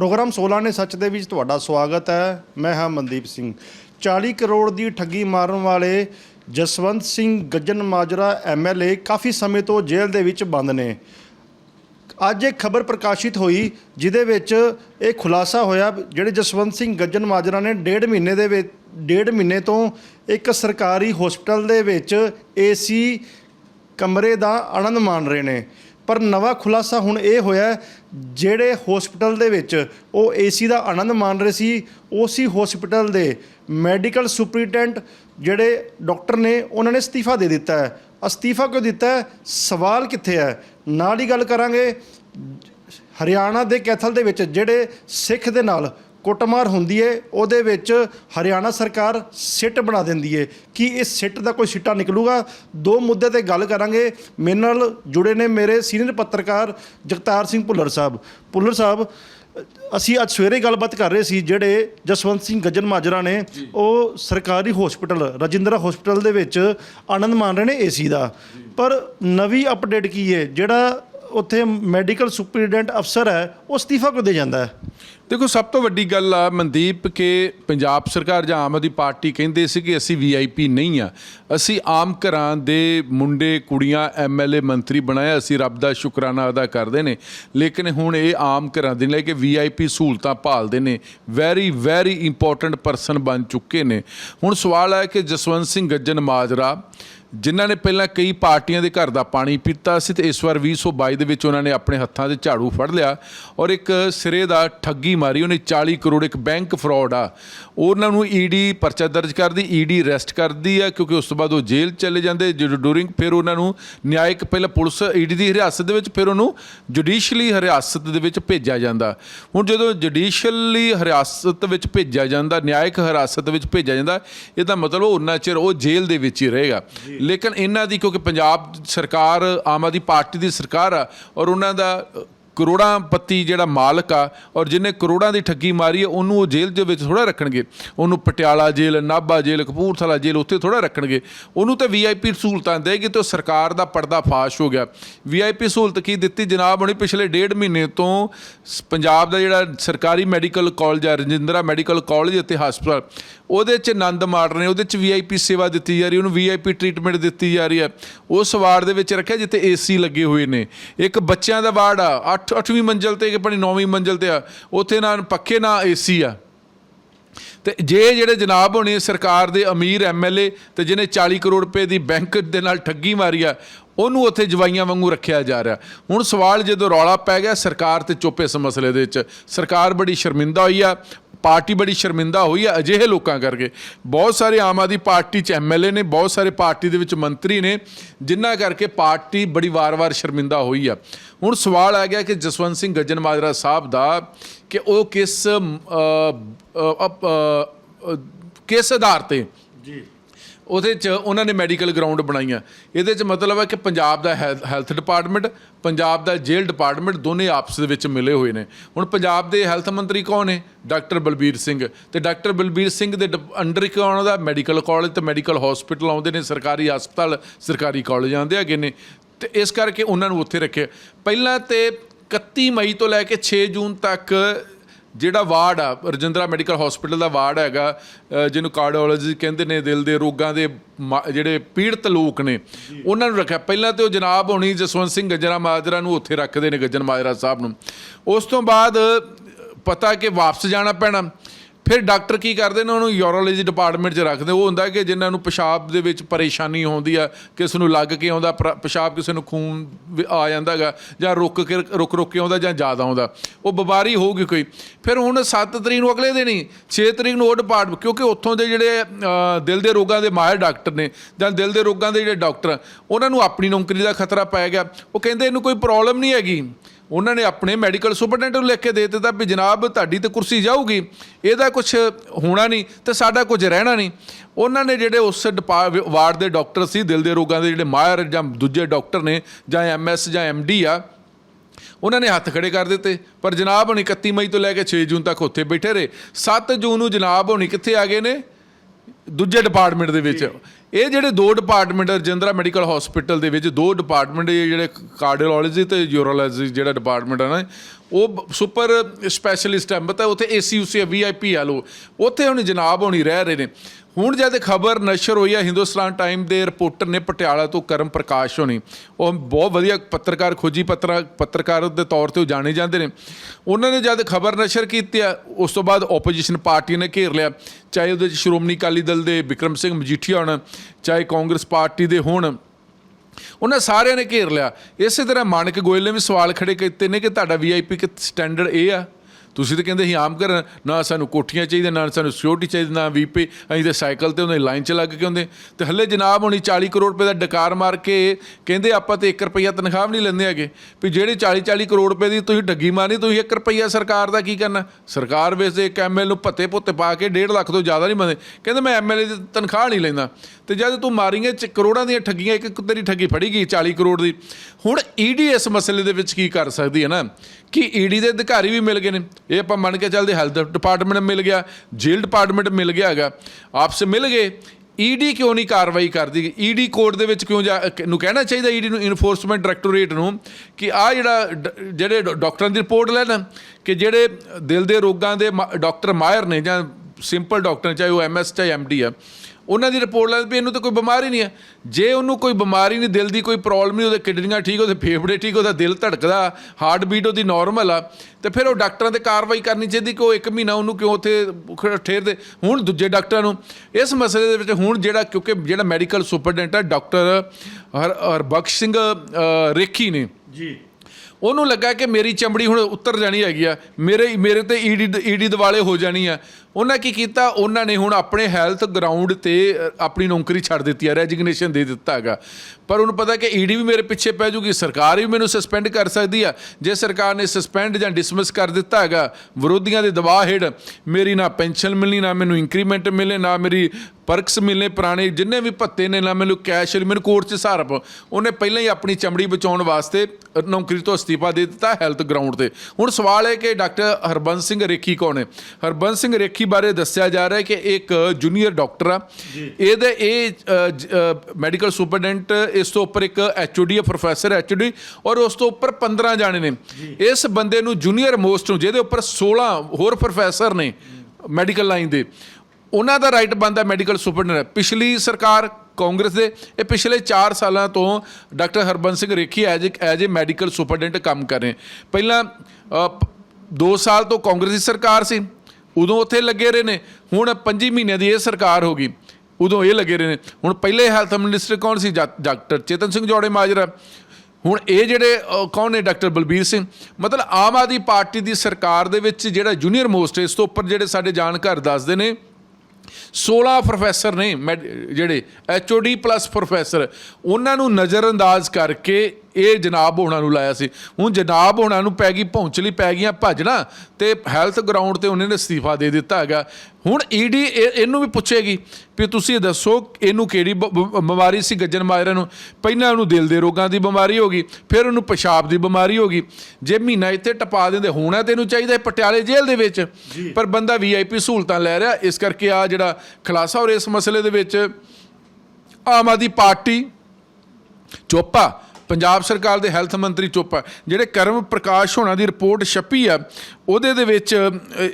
Programme 16 ਨੇ ਸੱਚ ਦੇ ਵਿੱਚ ਤੁਹਾਡਾ ਸਵਾਗਤ ਹੈ। ਮੈਂ ਹਾਂ ਮਨਦੀਪ ਸਿੰਘ। 40 ਕਰੋੜ ਦੀ ਠੱਗੀ ਮਾਰਨ ਵਾਲੇ ਜਸਵੰਤ ਸਿੰਘ ਗੱਜਨ ਮਾਜਰਾ ਐਮਐਲਏ ਕਾਫੀ ਸਮੇਂ ਤੋਂ ਜੇਲ੍ਹ ਦੇ ਵਿੱਚ ਬੰਦ ਨੇ। ਅੱਜ ਇੱਕ ਖਬਰ ਪ੍ਰਕਾਸ਼ਿਤ ਹੋਈ ਜਿਹਦੇ ਵਿੱਚ ਇਹ ਖੁਲਾਸਾ ਹੋਇਆ ਜਿਹੜੇ ਜਸਵੰਤ ਸਿੰਘ ਗੱਜਨ ਮਾਜਰਾ ਨੇ ਡੇਢ ਮਹੀਨੇ ਦੇ ਵਿੱਚ ਡੇਢ ਮਹੀਨੇ ਤੋਂ ਇੱਕ ਸਰਕਾਰੀ ਹਸਪਤਾਲ ਦੇ ਵਿੱਚ ਏਸੀ ਕਮਰੇ ਦਾ ਆਨੰਦ ਮਾਣ ਰਹੇ ਨੇ। ਪਰ ਨਵਾਂ ਖੁਲਾਸਾ ਹੁਣ ਇਹ ਹੋਇਆ ਜਿਹੜੇ ਹਸਪਤਾਲ ਦੇ ਵਿੱਚ ਉਹ ਏਸੀ ਦਾ ਆਨੰਦ ਮਾਣ ਰਹੇ ਸੀ, ਉਸੇ ਹਸਪਤਾਲ ਦੇ ਮੈਡੀਕਲ ਸੁਪਰੀਟੈਂਟ ਜਿਹੜੇ ਡਾਕਟਰ ਨੇ, ਉਹਨਾਂ ਨੇ ਅਸਤੀਫਾ ਦੇ ਦਿੱਤਾ ਹੈ। ਅਸਤੀਫਾ ਕਿਉਂ ਦਿੱਤਾ ਹੈ? ਸਵਾਲ ਕਿੱਥੇ ਹੈ? ਨਾਲ ਹੀ ਗੱਲ ਕਰਾਂਗੇ, ਹਰਿਆਣਾ ਦੇ ਕੈਥਲ ਦੇ ਵਿੱਚ ਜਿਹੜੇ ਸਿੱਖ ਦੇ ਨਾਲ ਕੁੱਟਮਾਰ ਹੁੰਦੀ ਹੈ ਉਹਦੇ ਵਿੱਚ ਹਰਿਆਣਾ ਸਰਕਾਰ ਸਿੱਟ ਬਣਾ ਦਿੰਦੀ ਹੈ ਕੀ ਇਸ ਸਿੱਟ ਦਾ ਕੋਈ ਸਿੱਟਾ ਨਿਕਲੂਗਾ? ਦੋ ਮੁੱਦੇ ਤੇ ਗੱਲ ਕਰਾਂਗੇ। ਮੇਰੇ ਨਾਲ ਜੁੜੇ ਨੇ ਮੇਰੇ ਸੀਨੀਅਰ ਪੱਤਰਕਾਰ ਜਗਤਾਰ ਸਿੰਘ ਭੁੱਲਰ ਸਾਹਿਬ। ਭੁੱਲਰ ਸਾਹਿਬ ਅਸੀਂ ਅੱਜ ਸਵੇਰੇ ਗੱਲਬਾਤ ਕਰ ਰਹੇ ਸੀ ਜਿਹੜੇ ਜਸਵੰਤ ਸਿੰਘ ਗੱਜਨ ਮਾਜਰਾ ਨੇ ਉਹ ਸਰਕਾਰੀ ਹਸਪੀਟਲ ਰਜਿੰਦਰਾ ਹਸਪੀਟਲ ਦੇ ਵਿੱਚ ਆਨੰਦ ਮਾਣ ਰਹੇ ਨੇ ਏਸੀ ਦਾ। ਪਰ ਨਵੀਂ ਅਪਡੇਟ ਕੀ ਹੈ ਜਿਹੜਾ ਉੱਥੇ ਮੈਡੀਕਲ ਸੁਪਰੀਡੈਂਟ ਅਫਸਰ ਹੈ, ਉਹ ਅਸਤੀਫਾ ਕਿਉਂ ਦੇ ਜਾਂਦਾ ਹੈ? ਦੇਖੋ, ਸਭ ਤੋਂ ਵੱਡੀ ਗੱਲ ਆ ਮਨਦੀਪ ਕਿ ਪੰਜਾਬ ਸਰਕਾਰ ਜਾਂ ਆਮ ਆਦਮੀ ਪਾਰਟੀ ਕਹਿੰਦੇ ਸੀ ਕਿ ਅਸੀਂ ਵੀਆਈਪੀ ਨਹੀਂ ਆ। ਅਸੀਂ ਆਮ ਘਰਾਂ ਦੇ ਮੁੰਡੇ, ਕੁੜੀਆਂ ਐਮਐਲਏ ਮੰਤਰੀ ਬਣਾਇਆ, ਅਸੀਂ ਰੱਬ ਦਾ ਸ਼ੁਕਰਾਨਾ ਅਦਾ ਕਰਦੇ ਨੇ। ਲੇਕਿਨ ਹੁਣ ਇਹ ਆਮ ਘਰਾਂ ਦੇ ਲੈ ਕੇ ਵੀਆਈਪੀ ਸਹੂਲਤਾਂ ਭਾਲਦੇ ਨੇ ਵੈਰੀ ਵੈਰੀ ਇੰਪੋਰਟੈਂਟ ਪਰਸਨ ਬਣ ਚੁੱਕੇ ਨੇ। ਹੁਣ ਸਵਾਲ ਹੈ ਕਿ ਜਸਵੰਤ ਸਿੰਘ ਗੱਜਨ ਮਾਜਰਾ ਜਿਨ੍ਹਾਂ ਨੇ ਪਹਿਲਾਂ ਕਈ ਪਾਰਟੀਆਂ ਦੇ ਘਰ ਦਾ ਪਾਣੀ ਪੀਤਾ ਸੀ ਤੇ ਇਸ ਵਾਰ 2022 ਦੇ ਵਿੱਚ ਉਹਨਾਂ ਨੇ ਆਪਣੇ ਹੱਥਾਂ 'ਤੇ ਝਾੜੂ ਫੜ ਲਿਆ ਔਰ ਇੱਕ ਸਿਰੇ ਦਾ ਠੱਗੀ ਮਾਰੀ, ਉਹਨੇ 40 ਕਰੋੜ ਇੱਕ ਬੈਂਕ ਫਰਾਡ ਆ। ਉਹਨਾਂ ਨੂੰ ਈਡੀ ਪਰਚਾ ਦਰਜ ਕਰਦੀ ਈਡੀ ਅਰੈਸਟ ਕਰਦੀ ਆ ਕਿਉਂਕਿ ਉਸ ਤੋਂ ਬਾਅਦ ਉਹ ਜੇਲ੍ਹ ਚਲੇ ਜਾਂਦੇ। ਡੂਰਿੰਗ ਫਿਰ ਉਹਨਾਂ ਨੂੰ ਨਿਆਇਕ ਪਹਿਲਾਂ ਪੁਲਿਸ ਈਡੀ ਦੀ ਹਿਰਾਸਤ ਦੇ ਵਿੱਚ ਫਿਰ ਉਹਨੂੰ ਜੁਡੀਸ਼ੀਅਲੀ ਹਿਰਾਸਤ ਦੇ ਵਿੱਚ ਭੇਜਿਆ ਜਾਂਦਾ। ਹੁਣ ਜਦੋਂ ਜੁਡੀਸ਼ੀਅਲੀ ਹਿਰਾਸਤ ਵਿੱਚ ਭੇਜਿਆ ਜਾਂਦਾ, ਨਿਆਇਕ ਹਿਰਾਸਤ ਵਿੱਚ ਭੇਜਿਆ ਜਾਂਦਾ, ਇਹਦਾ ਮਤਲਬ ਉਹ ਉਨਾ ਚਿਰ ਉਹ ਜੇਲ੍ਹ ਦੇ ਵਿੱਚ ਹੀ ਰਹੇਗਾ। ਲੇਕਿਨ ਇਹਨਾਂ ਦੀ ਕਿਉਂਕਿ ਪੰਜਾਬ ਸਰਕਾਰ, ਆਮ ਆਦਮੀ ਪਾਰਟੀ ਦੀ ਸਰਕਾਰ ਆ ਔਰ ਉਹਨਾਂ ਦਾ ਕਰੋੜਾਂ ਪੱਤੀ ਜਿਹੜਾ ਮਾਲਕ ਆ ਔਰ ਜਿਹਨੇ ਕਰੋੜਾਂ ਦੀ ਠੱਗੀ ਮਾਰੀ ਹੈ ਉਹਨੂੰ ਉਹ ਜੇਲ੍ਹ ਦੇ ਵਿੱਚ ਥੋੜਾ ਰੱਖਣਗੇ। ਉਹਨੂੰ ਪਟਿਆਲਾ ਜੇਲ੍ਹ, ਨਾਭਾ ਜੇਲ੍ਹ, ਕਪੂਰਥਲਾ ਜੇਲ੍ਹ ਉੱਥੇ ਥੋੜਾ ਰੱਖਣਗੇ। ਉਹਨੂੰ ਤੇ ਵੀਆਈਪੀ ਸਹੂਲਤਾਂ ਦੇਗੀ ਤੇ ਉਹ ਸਰਕਾਰ ਦਾ ਪਰਦਾ ਫਾਸ਼ ਹੋ ਗਿਆ। ਵੀਆਈਪੀ ਸਹੂਲਤ ਕੀ ਦਿੱਤੀ? ਜਨਾਬ, ਹੁਣੀ ਪਿਛਲੇ ਡੇਢ ਮਹੀਨੇ ਤੋਂ ਪੰਜਾਬ ਦਾ ਜਿਹੜਾ ਸਰਕਾਰੀ ਮੈਡੀਕਲ ਕਾਲਜ ਆ, ਰਜਿੰਦਰਾ ਮੈਡੀਕਲ ਕਾਲਜ ਅਤੇ ਹਸਪਤਾਲ, ਉਹਦੇ 'ਚ ਆਨੰਦ ਮਾਣ ਰਹੇ ਉਹਦੇ 'ਚ ਵੀਆਈਪੀ ਸੇਵਾ ਦਿੱਤੀ ਜਾ ਰਹੀ ਉਹਨੂੰ ਵੀਆਈਪੀ ਟ੍ਰੀਟਮੈਂਟ ਦਿੱਤੀ ਜਾ ਰਹੀ ਹੈ। ਉਸ ਵਾਰਡ ਦੇ ਵਿੱਚ ਰੱਖਿਆ ਜਿੱਥੇ ਏਸੀ ਲੱਗੇ ਹੋਏ ਨੇ। ਇੱਕ ਬੱਚਿਆਂ ਦਾ ਵਾਰਡ ਆ 8 8ਵੀਂ ਮੰਜ਼ਲ ਤੇ ਕਿ ਆਪਣੀ 9ਵੀਂ ਮੰਜ਼ਲ ਤੇ ਆ, ਉੱਥੇ ਨਾ ਪੱਖੇ, ਨਾ ਏਸੀ ਆ। ਤੇ ਜੇ ਜਿਹੜੇ ਜਨਾਬ ਹੋਣੇ ਸਰਕਾਰ ਦੇ ਅਮੀਰ ਐਮਐਲਏ ਤੇ ਜਿਹਨੇ 40 ਕਰੋੜ ਰੁਪਏ ਦੀ ਬੈਂਕ ਦੇ ਨਾਲ ਠੱਗੀ ਮਾਰੀ ਆ, ਉਹਨੂੰ ਉੱਥੇ ਜਵਾਈਆਂ ਵਾਂਗੂ ਰੱਖਿਆ ਜਾ ਰਿਹਾ। ਹੁਣ ਸਵਾਲ ਜਦੋਂ ਰੌਲਾ ਪੈ ਗਿਆ, ਸਰਕਾਰ ਤੇ ਚੁੱਪ ਇਸ ਮਸਲੇ ਦੇ ਵਿੱਚ। ਸਰਕਾਰ ਬੜੀ ਸ਼ਰਮਿੰਦਾ ਹੋਈ ਆ ਪਾਰਟੀ ਬੜੀ ਸ਼ਰਮਿੰਦਾ ਹੋਈ ਆ, ਅਜਿਹੇ ਲੋਕਾਂ ਕਰਕੇ। ਬਹੁਤ ਸਾਰੇ ਆਮ ਆਦਮੀ ਪਾਰਟੀ ਚ ਐਮਐਲਏ ਨੇ, ਬਹੁਤ ਸਾਰੇ ਪਾਰਟੀ ਦੇ ਵਿੱਚ ਮੰਤਰੀ ਨੇ, ਜਿਨ੍ਹਾਂ ਕਰਕੇ ਪਾਰਟੀ ਬੜੀ ਵਾਰ-ਵਾਰ ਸ਼ਰਮਿੰਦਾ ਹੋਈ ਆ। ਹੁਣ ਸਵਾਲ ਆ ਗਿਆ ਕਿ ਜਸਵੰਤ ਸਿੰਘ ਗੱਜਨ ਮਾਜਰਾ ਸਾਹਿਬ ਦਾ ਕਿ ਉਹ ਕਿਸ ਕਿਸ ਆਧਾਰ ਤੇ ਜੀ। ਉਹਦੇ 'ਚ ਉਹਨਾਂ ਨੇ ਮੈਡੀਕਲ ਗਰਾਊਂਡ ਬਣਾਈਆਂ। ਇਹਦੇ 'ਚ ਮਤਲਬ ਹੈ ਕਿ ਪੰਜਾਬ ਦਾ ਹੈਲਥ ਡਿਪਾਰਟਮੈਂਟ ਪੰਜਾਬ ਦਾ ਜੇਲ੍ਹ ਡਿਪਾਰਟਮੈਂਟ ਦੋਨੇ ਆਪਸ ਦੇ ਵਿੱਚ ਮਿਲੇ ਹੋਏ ਨੇ। ਹੁਣ ਪੰਜਾਬ ਦੇ ਹੈਲਥ ਮੰਤਰੀ ਕੌਣ ਨੇ? ਡਾਕਟਰ ਬਲਬੀਰ ਸਿੰਘ। ਤੇ ਡਾਕਟਰ ਬਲਬੀਰ ਸਿੰਘ ਦੇ ਅੰਡਰ ਇੱਕ ਉਹਨਾਂ ਦਾ ਮੈਡੀਕਲ ਕਾਲਜ ਤੇ ਮੈਡੀਕਲ ਹਸਪੀਟਲ ਆਉਂਦੇ ਨੇ, ਸਰਕਾਰੀ ਹਸਪਤਾਲ, ਸਰਕਾਰੀ ਕਾਲਜ ਆਉਂਦੇ ਹੈਗੇ ਨੇ। ਤੇ ਇਸ ਕਰਕੇ ਉਹਨਾਂ ਨੂੰ ਉੱਥੇ ਰੱਖਿਆ। ਪਹਿਲਾਂ ਤੇ 31 ਮਈ ਤੋਂ ਲੈ ਕੇ 6 ਜੂਨ ਤੱਕ ਜਿਹੜਾ ਵਾਰਡ ਆ, ਰਜਿੰਦਰਾ ਮੈਡੀਕਲ ਹਸਪੀਟਲ ਦਾ ਵਾਰਡ ਹੈਗਾ ਜਿਹਨੂੰ ਕਾਰਡੀਓਲੋਜੀ ਕਹਿੰਦੇ ਨੇ, ਦਿਲ ਦੇ ਰੋਗਾਂ ਦੇ ਮਾ- ਜਿਹੜੇ ਪੀੜਤ ਲੋਕ ਨੇ, ਉਹਨਾਂ ਨੂੰ ਰੱਖਿਆ। ਪਹਿਲਾਂ ਤੇ ਉਹ ਜਨਾਬ ਹੋਣੀ ਜਸਵੰਤ ਸਿੰਘ ਗੱਜਰਾ ਮਾਜਰਾ ਨੂੰ ਉੱਥੇ ਰੱਖਦੇ ਨੇ ਗੱਜਨ ਮਾਜਰਾ ਸਾਹਿਬ ਨੂੰ। ਉਸ ਤੋਂ ਬਾਅਦ ਪਤਾ ਕਿ ਵਾਪਸ ਜਾਣਾ ਪੈਣਾ। ਫਿਰ ਡਾਕਟਰ ਕੀ ਕਰਦੇ ਨੇ, ਉਹਨੂੰ ਯੂਰੋਲੋਜੀ ਡਿਪਾਰਟਮੈਂਟ 'ਚ ਰੱਖਦੇ ਉਹ ਹੁੰਦਾ ਕਿ ਜਿਨ੍ਹਾਂ ਨੂੰ ਪਿਸ਼ਾਬ ਦੇ ਵਿੱਚ ਪਰੇਸ਼ਾਨੀ ਆਉਂਦੀ ਆ, ਕਿਸ ਨੂੰ ਲੱਗ ਕੇ ਆਉਂਦਾ ਪਰ- ਪਿਸ਼ਾਬ ਕਿਸੇ ਨੂੰ ਖੂਨ ਵੀ ਆ ਜਾਂਦਾਗਾ ਜਾਂ ਰੁਕ ਕੇ, ਰੁਕ ਰੁਕ ਕੇ ਆਉਂਦਾ ਜਾਂ ਜ਼ਿਆਦਾ ਆਉਂਦਾ। ਉਹ ਬਿਮਾਰੀ ਹੋਊਗੀ ਕੋਈ। ਫਿਰ ਹੁਣ 7 ਤਰੀਕ ਨੂੰ ਅਗਲੇ ਦਿਨ ਹੀ 6 ਤਰੀਕ ਨੂੰ ਉਹ ਡਿਪਾਰਟਮੈਂਟ ਕਿਉਂਕਿ ਉੱਥੋਂ ਦੇ ਜਿਹੜੇ ਦਿਲ ਦੇ ਰੋਗਾਂ ਦੇ ਮਾਹਿਰ ਡਾਕਟਰ ਨੇ, ਜਾਂ ਦਿਲ ਦੇ ਰੋਗਾਂ ਦੇ ਜਿਹੜੇ ਡਾਕਟਰ ਉਹਨਾਂ ਨੂੰ ਆਪਣੀ ਨੌਕਰੀ ਦਾ ਖਤਰਾ ਪੈ ਗਿਆ। ਉਹ ਕਹਿੰਦੇ ਇਹਨੂੰ ਕੋਈ ਪ੍ਰੋਬਲਮ ਨਹੀਂ ਹੈਗੀ। ਉਹਨਾਂ ਨੇ ਆਪਣੇ ਮੈਡੀਕਲ ਸੁਪਰਡੈਂਟ ਨੂੰ ਲਿਖ ਕੇ ਦੇ ਦਿੱਤਾ ਵੀ ਜਨਾਬ ਤੁਹਾਡੀ ਤੇ ਕੁਰਸੀ ਜਾਊਗੀ, ਇਹਦਾ ਕੁਝ ਹੋਣਾ ਨਹੀਂ ਤੇ ਸਾਡਾ ਕੁਝ ਰਹਿਣਾ ਨਹੀਂ। ਉਹਨਾਂ ਨੇ ਜਿਹੜੇ ਉਸ ਡਿਪਾ- ਵਾਰਡ ਦੇ ਡਾਕਟਰ ਸੀ, ਦਿਲ ਦੇ ਰੋਗਾਂ ਦੇ ਜਿਹੜੇ ਮਾਹਿਰ ਜਾਂ ਦੂਜੇ ਡਾਕਟਰ ਨੇ ਜਾਂ ਐਮਐਸ ਜਾਂ ਐਮਡੀ ਆ, ਉਹਨਾਂ ਨੇ ਹੱਥ ਖੜੇ ਕਰ ਦਿੱਤੇ, ਪਰ ਜਨਾਬ ਹੁਣੀ 31 ਮਈ ਤੋਂ ਲੈ ਕੇ 6 ਜੂਨ ਤੱਕ ਉੱਥੇ ਬੈਠੇ ਰਹੇ। 7 ਜੂਨ ਨੂੰ ਜਨਾਬ ਹੁਣੀ ਕਿੱਥੇ ਆ ਗਏ ਨੇ? ਦੂਜੇ ਡਿਪਾਰਟਮੈਂਟ ਦੇ ਵਿੱਚ। ਇਹ ਜਿਹੜੇ ਦੋ ਡਿਪਾਰਟਮੈਂਟ ਰਜਿੰਦਰਾ ਮੈਡੀਕਲ ਹਸਪੀਟਲ ਦੇ ਵਿੱਚ, ਦੋ ਡਿਪਾਰਟਮੈਂਟ ਜਿਹੜੇ ਕਾਰਡੀਓਲੋਜੀ ਤੇ ਯੂਰੋਲੋਜੀ ਜਿਹੜਾ ਡਿਪਾਰਟਮੈਂਟ ਹੈ ਨਾ ਉਹ ਸੁਪਰ ਸਪੈਸ਼ਲਿਸਟ ਹੈ, ਮਤਲਬ ਉੱਥੇ ਏਸੀ ਉਸੇ ਵੀਆਈਪੀ ਆ ਲੋ। ਉੱਥੇ ਹੁਣ ਜਨਾਬ ਹੋਣੀ ਰਹਿ ਰਹੇ ਨੇ। ਹੁਣ ਜਦ ਖਬਰ ਨਸ਼ਰ ਹੋਈ ਹੈ, ਹਿੰਦੁਸਤਾਨ ਟਾਈਮ ਦੇ ਰਿਪੋਰਟਰ ਨੇ ਪਟਿਆਲਾ ਤੋਂ ਕਰਮ ਪ੍ਰਕਾਸ਼ ਹੋਣੀ। ਉਹ ਬਹੁਤ ਵਧੀਆ ਪੱਤਰਕਾਰ, ਖੋਜੀ ਪੱਤਰ, ਪੱਤਰਕਾਰ ਦੇ ਤੌਰ ਤੇ ਉਹ ਜਾਣੇ ਜਾਂਦੇ ਨੇ। ਉਹਨਾਂ ਨੇ ਜਦ ਖਬਰ ਨਸ਼ਰ ਕੀਤੀ ਆ ਉਸ ਤੋਂ ਬਾਅਦ ਆਪੋਜੀਸ਼ਨ ਪਾਰਟੀ ਨੇ ਘੇਰ ਲਿਆ। ਚਾਹੇ ਉਹਦੇ 'ਚ ਸ਼੍ਰੋਮਣੀ ਅਕਾਲੀ ਦਲ ਦੇ ਵਿਕਰਮ ਸਿੰਘ ਮਜੀਠੀਆ ਹੋਣ, ਚਾਹੇ ਕਾਂਗਰਸ ਪਾਰਟੀ ਦੇ ਹੋਣ। ਉਹਨਾਂ ਸਾਰਿਆਂ ਨੇ ਘੇਰ ਲਿਆ। ਇਸੇ ਤਰ੍ਹਾਂ ਮਾਨਕ ਗੋਇਲ ਨੇ ਵੀ ਸਵਾਲ ਖੜੇ ਕੀਤੇ ਨੇ ਕਿ ਤੁਹਾਡਾ ਵੀਆਈਪੀ ਕਿ ਸਟੈਂਡਰਡ ਇਹ ਆ? ਤੁਸੀਂ ਤਾਂ ਕਹਿੰਦੇ ਸੀ, ਆਮ ਕਰ ਨਾ ਸਾਨੂੰ ਕੋਠੀਆਂ ਚਾਹੀਦੀਆਂ, ਨਾ ਸਾਨੂੰ ਸਿਕਿਉਰਿਟੀ ਚਾਹੀਦੀ, ਨਾ ਵੀਪੀ ਅਸੀਂ ਤੇ ਸਾਈਕਲ ਤੇ ਉਹਨੇ ਲਾਈਨ ਚ ਲੱਗ ਕੇ ਹੁੰਦੇ ਤੇ ਹੱਲੇ ਜਨਾਬ ਹੁਣੀ 40 ਕਰੋੜ ਰੁਪਏ ਦਾ ਡਕਾਰ ਮਾਰ ਕੇ ਕਹਿੰਦੇ ਆਪਾਂ ਤੇ 1 ਰੁਪਈਆ ਤਨਖਾਹ ਵੀ ਨਹੀਂ ਲੈਂਦੇ ਹੈਗੇ। ਵੀ ਜਿਹੜੇ 40 40 ਕਰੋੜ ਰੁਪਏ ਦੀ ਤੁਸੀਂ ਠੱਗੀ ਮਾਰਨੀ, ਤੁਸੀਂ 1 ਰੁਪਈਆ ਸਰਕਾਰ ਦਾ ਕੀ ਕਰਨਾ? ਸਰਕਾਰ ਵੇਸੇ ਇੱਕ ਐਮਐਲ ਨੂੰ ਭੱਤੇ ਭੁੱਤੇ ਪਾ ਕੇ 1.5 ਲੱਖ ਤੋਂ ਜ਼ਿਆਦਾ ਨਹੀਂ ਮੰਦੇ ਕਹਿੰਦੇ ਮੈਂ ਐਮਐਲਏ ਦੀ ਤਨਖਾਹ ਨਹੀਂ ਲੈਂਦਾ। ਤੇ ਜਦ ਤੂੰ ਮਾਰੀਆਂ ਚ ਕਰੋੜਾਂ ਦੀਆਂ ਠੱਗੀਆਂ, ਇੱਕ ਤੇਰੀ ਠੱਗੀ ਫੜੀ ਗਈ 40 ਕਰੋੜ ਦੀ। ਹੁਣ ਈਡੀ ਇਸ ਮਸਲੇ ਦੇ ਵਿੱਚ ਕੀ ਕਰ ਸਕਦੀ ਹੈ ਨਾ? ਕਿ ਈਡੀ ਦੇ ਅਧਿਕਾਰੀ ਵੀ ਮਿਲ ਗਏ ਨੇ। ਇਹ ਆਪਾਂ ਮੰਨ ਕੇ ਚੱਲਦੇ ਹੈਲਥ ਡਿਪਾਰਟਮੈਂਟ ਮਿਲ ਗਿਆ ਜੇਲ੍ਹ ਡਿਪਾਰਟਮੈਂਟ ਮਿਲ ਗਿਆ ਹੈਗਾ। ਆਪਸ ਮਿਲ ਗਏ। ਈਡੀ ਕਿਉਂ ਨਹੀਂ ਕਾਰਵਾਈ ਕਰਦੀ? ਈਡੀ ਕੋਰਟ ਦੇ ਵਿੱਚ ਕਿਉਂ ਜਾ ਨੂੰ ਕਹਿਣਾ ਚਾਹੀਦਾ ਈਡੀ ਨੂੰ ਇਨਫੋਰਸਮੈਂਟ ਡਾਇਰੈਕਟੋਰੇਟ ਨੂੰ ਕਿ ਆ ਜਿਹੜਾ ਡ- ਜਿਹੜੇ ਡ- ਡਾਕਟਰਾਂ ਦੀ ਰਿਪੋਰਟ ਲੈਣ ਕਿ ਜਿਹੜੇ ਦਿਲ ਦੇ ਰੋਗਾਂ ਦੇ ਮਾ- ਡਾਕਟਰ ਮਾਹਿਰ ਨੇ ਜਾਂ ਸਿੰਪਲ ਡਾਕਟਰ ਚਾਹੇ ਉਹ ਐਮਐਸ ਚਾਹੇ ਐਮਡੀ ਆ ਉਹਨਾਂ ਦੀ ਰਿਪੋਰਟ ਲੈਣ ਵੀ ਇਹਨੂੰ ਤਾਂ ਕੋਈ ਬਿਮਾਰੀ ਨਹੀਂ ਹੈ। ਜੇ ਉਹਨੂੰ ਕੋਈ ਬਿਮਾਰੀ ਨਹੀਂ ਦਿਲ ਦੀ ਕੋਈ ਪ੍ਰੋਬਲਮ ਨਹੀਂ ਉਹਦੇ ਕਿਡਨੀਆਂ ਠੀਕ ਉਹਦੇ ਫੇਫੜੇ ਠੀਕ ਉਹਦਾ ਦਿਲ ਧੜਕਦਾ ਹਾਰਟ ਬੀਟ ਉਹਦੀ ਨਾਰਮਲ ਆ ਤੇ ਫਿਰ ਉਹ ਡਾਕਟਰਾਂ ਤੇ ਕਾਰਵਾਈ ਕਰਨੀ ਚਾਹੀਦੀ ਕਿ ਉਹ ਇੱਕ ਮਹੀਨਾ ਉਹਨੂੰ ਕਿਉਂ ਉੱਥੇ ਠੇਰਦੇ ਹੁਣ ਦੂਜੇ ਡਾਕਟਰਾਂ ਨੂੰ ਇਸ ਮਸਲੇ ਦੇ ਵਿੱਚ ਹੁਣ ਜਿਹੜਾ ਕਿਉਂਕਿ ਜਿਹੜਾ ਮੈਡੀਕਲ ਸੁਪਰਡੈਂਟ ਹੈ ਡਾਕਟਰ ਹਰ ਹਰਬਖਸ਼ ਸਿੰਘ ਰੇਖੀ ਨੇ। ਜੀ। ਉਹਨੂੰ ਲੱਗਾ ਕਿ ਮੇਰੀ ਚਮੜੀ ਹੁਣ ਉੱਤਰ ਜਾਣੀ ਹੈਗੀ ਆ ਮੇਰੇ ਮੇਰੇ ਤੇ ਈਡੀ ਈਡੀ ਦਿਵਾਲੇ ਹੋ ਜਾਣੀ ਆ। ਉਹਨਾਂ ਕੀ ਕੀਤਾ? ਉਹਨਾਂ ਨੇ ਹੁਣ ਆਪਣੇ ਹੈਲਥ ਗਰਾਊਂਡ ਤੇ ਆਪਣੀ ਨੌਕਰੀ ਛੱਡ ਦਿੱਤੀ ਹੈ ਰੈਜਿਗਨੇਸ਼ਨ ਦੇ ਦਿੱਤਾ ਹੈਗਾ। ਪਰ ਉਹਨੂੰ ਪਤਾ ਕਿ ਈਡੀ ਵੀ ਮੇਰੇ ਪਿੱਛੇ ਪੈ ਜੂਗੀ, ਸਰਕਾਰ ਵੀ ਮੈਨੂੰ ਸਸਪੈਂਡ ਕਰ ਸਕਦੀ ਆ। ਜੇ ਸਰਕਾਰ ਨੇ ਸਸਪੈਂਡ ਜਾਂ ਡਿਸਮਿਸ ਕਰ ਦਿੱਤਾ ਹੈਗਾ, ਵਿਰੋਧੀਆਂ ਦੇ ਦਬਾਅ ਹੇਠ, ਮੇਰੀ ਨਾ ਪੈਨਸ਼ਨ ਮਿਲਣੀ, ਨਾ ਮੈਨੂੰ ਇੰਕਰੀਮੈਂਟ ਮਿਲੇ, ਨਾ ਮੇਰੀ ਪਰਕਸ ਮਿਲਨੇ ਪੁਰਾਣੇ, ਜਿੰਨੇ ਵੀ ਭੱਤੇ ਨੇ, ਨਾ ਮੈਨੂੰ ਕੈਸ਼ ਮੈਨੂੰ ਕੋਰਟ 'ਚ ਸਹਾਰਾ ਉਹਨੇ ਪਹਿਲਾਂ ਹੀ ਆਪਣੀ ਚਮੜੀ ਬਚਾਉਣ ਵਾਸਤੇ ਨੌਕਰੀ ਤੋਂ ਅਸਤੀਫਾ ਦੇ ਦਿੱਤਾ ਹੈਲਥ ਗਰਾਊਂਡ ਤੇ। ਹੁਣ ਸਵਾਲ ਹੈ ਕਿ ਡਾਕਟਰ ਹਰਬੰਸ ਸਿੰਘ ਰੇਖੀ ਕੌਣ ਹੈ ਹਰਬੰਸ ਸਿੰਘ ਰੇਖੀ ਬਾਰੇ ਦੱਸਿਆ ਜਾ ਰਿਹਾ ਹੈ ਕਿ ਇੱਕ ਜੂਨੀਅਰ ਡਾਕਟਰ ਆ। ਇਹਦੇ ਇਹ ਮੈਡੀਕਲ ਸੁਪਰਡੈਂਟ ਇਸ ਤੋਂ ਉੱਪਰ ਇੱਕ ਐਚਓਡੀ ਹੈ ਪ੍ਰੋਫੈਸਰ ਐਚਓਡੀ ਔਰ ਉਸ ਤੋਂ ਉੱਪਰ 15 ਜਾਣੇ ਨੇ। ਇਸ ਬੰਦੇ ਨੂੰ ਜੂਨੀਅਰ ਮੋਸਟ ਨੂੰ ਜਿਹਦੇ ਉੱਪਰ 16 ਹੋਰ ਪ੍ਰੋਫੈਸਰ ਨੇ ਮੈਡੀਕਲ ਲਾਈਨ ਦੇ ਉਹਨਾਂ ਦਾ ਰਾਈਟ ਬਣਦਾ ਮੈਡੀਕਲ ਸੁਪਰਡੈਂਟ ਪਿਛਲੀ ਸਰਕਾਰ ਕਾਂਗਰਸ ਦੇ ਇਹ ਪਿਛਲੇ 4 ਸਾਲਾਂ ਤੋਂ doctor Harbans Singh Rekhi as as a medical superintendent ਕੰਮ ਕਰ ਰਹੇ ਪਹਿਲਾਂ 2 ਸਾਲ ਤੋਂ ਕਾਂਗਰਸ ਸਰਕਾਰ ਸੀ ਉਦੋਂ ਉੱਥੇ ਲੱਗੇ ਰਹੇ ਨੇ। ਹੁਣ 5 ਮਹੀਨਿਆਂ ਦੀ ਇਹ ਸਰਕਾਰ ਹੋ ਗਈ। ਉਦੋਂ ਇਹ ਲੱਗੇ ਰਹੇ ਨੇ। ਹੁਣ ਪਹਿਲੇ ਹੈਲਥ ਮਿਨਿਸਟਰ ਕੌਣ ਸੀ? ਡਾ- ਡਾਕਟਰ ਚੇਤਨ ਸਿੰਘ ਜੋੜੇ ਮਾਜਰਾ। ਹੁਣ ਇਹ ਜਿਹੜੇ ਕੌਣ ਨੇ? ਡਾਕਟਰ ਬਲਬੀਰ ਸਿੰਘ। ਮਤਲਬ ਆਮ ਆਦਮੀ ਪਾਰਟੀ ਦੀ ਸਰਕਾਰ ਦੇ ਵਿੱਚ ਜਿਹੜਾ ਜੂਨੀਅਰ ਮੋਸਟ ਇਸ ਤੋਂ ਉੱਪਰ ਜਿਹੜੇ ਸਾਡੇ ਜਾਣਕਾਰ ਦੱਸਦੇ ਨੇ 16 ਪ੍ਰੋਫੈਸਰ ਨੇ ਮੈਡ- ਜਿਹੜੇ ਐਚਓਡੀ ਪਲੱਸ ਪ੍ਰੋਫੈਸਰ, ਉਹਨਾਂ ਨੂੰ ਨਜ਼ਰਅੰਦਾਜ਼ ਕਰਕੇ ਇਹ ਜਨਾਬ ਹੋਣਾ ਨੂੰ ਲਾਇਆ ਸੀ। ਹੁਣ ਜਨਾਬ ਹੋਣਾ ਨੂੰ ਪੈ ਗਈ ਪਹੁੰਚਲੀ ਪੈ ਗਈਆਂ ਭੱਜਣਾ ਤੇ ਹੈਲਥ ਗਰਾਊਂਡ ਤੇ ਉਹਨਾਂ ਨੇ ਅਸਤੀਫਾ ਦੇ ਦਿੱਤਾ ਹੈਗਾ। ਹੁਣ ਈਡੀ ਇਹਨੂੰ ਵੀ ਪੁੱਛੇਗੀ ਵੀ ਤੁਸੀਂ ਦੱਸੋ ਇਹਨੂੰ ਕਿਹੜੀ ਬਿਮਾਰੀ ਸੀ ਗੱਜਨ ਮਾਜਰਾ ਨੂੰ? ਪਹਿਲਾਂ ਉਹਨੂੰ ਦਿਲ ਦੇ ਰੋਗਾਂ ਦੀ ਬਿਮਾਰੀ ਹੋ ਗਈ ਫਿਰ ਉਹਨੂੰ ਪਿਸ਼ਾਬ ਦੀ ਬਿਮਾਰੀ ਹੋ ਗਈ। ਜੇ ਮਹੀਨਾ ਇੱਥੇ ਟਪਾ ਦਿੰਦੇ ਹੋਣਾ ਤੇ ਇਹਨੂੰ ਚਾਹੀਦਾ ਪਟਿਆਲੇ ਜੇਲ੍ਹ ਦੇ ਵਿੱਚ। ਪਰ ਬੰਦਾ ਵੀਆਈਪੀ ਸਹੂਲਤਾਂ ਲੈ ਰਿਹਾ ਇਸ ਕਰਕੇ ਆ ਜਿਹੜਾ ਖੁਲਾਸਾ ਔਰ ਇਸ ਮਸਲੇ ਦੇ ਵਿੱਚ ਆਮ ਆਦਮੀ ਪਾਰਟੀ ਚੁੱਪ ਪੰਜਾਬ ਸਰਕਾਰ ਦੇ ਹੈਲਥ ਮੰਤਰੀ ਚੁੱਪ ਆ ਜਿਹੜੇ ਕਰਮ ਪ੍ਰਕਾਸ਼ ਹੋਣਾ ਦੀ ਰਿਪੋਰਟ ਛਪੀ ਆ ਉਹਦੇ ਦੇ ਵਿੱਚ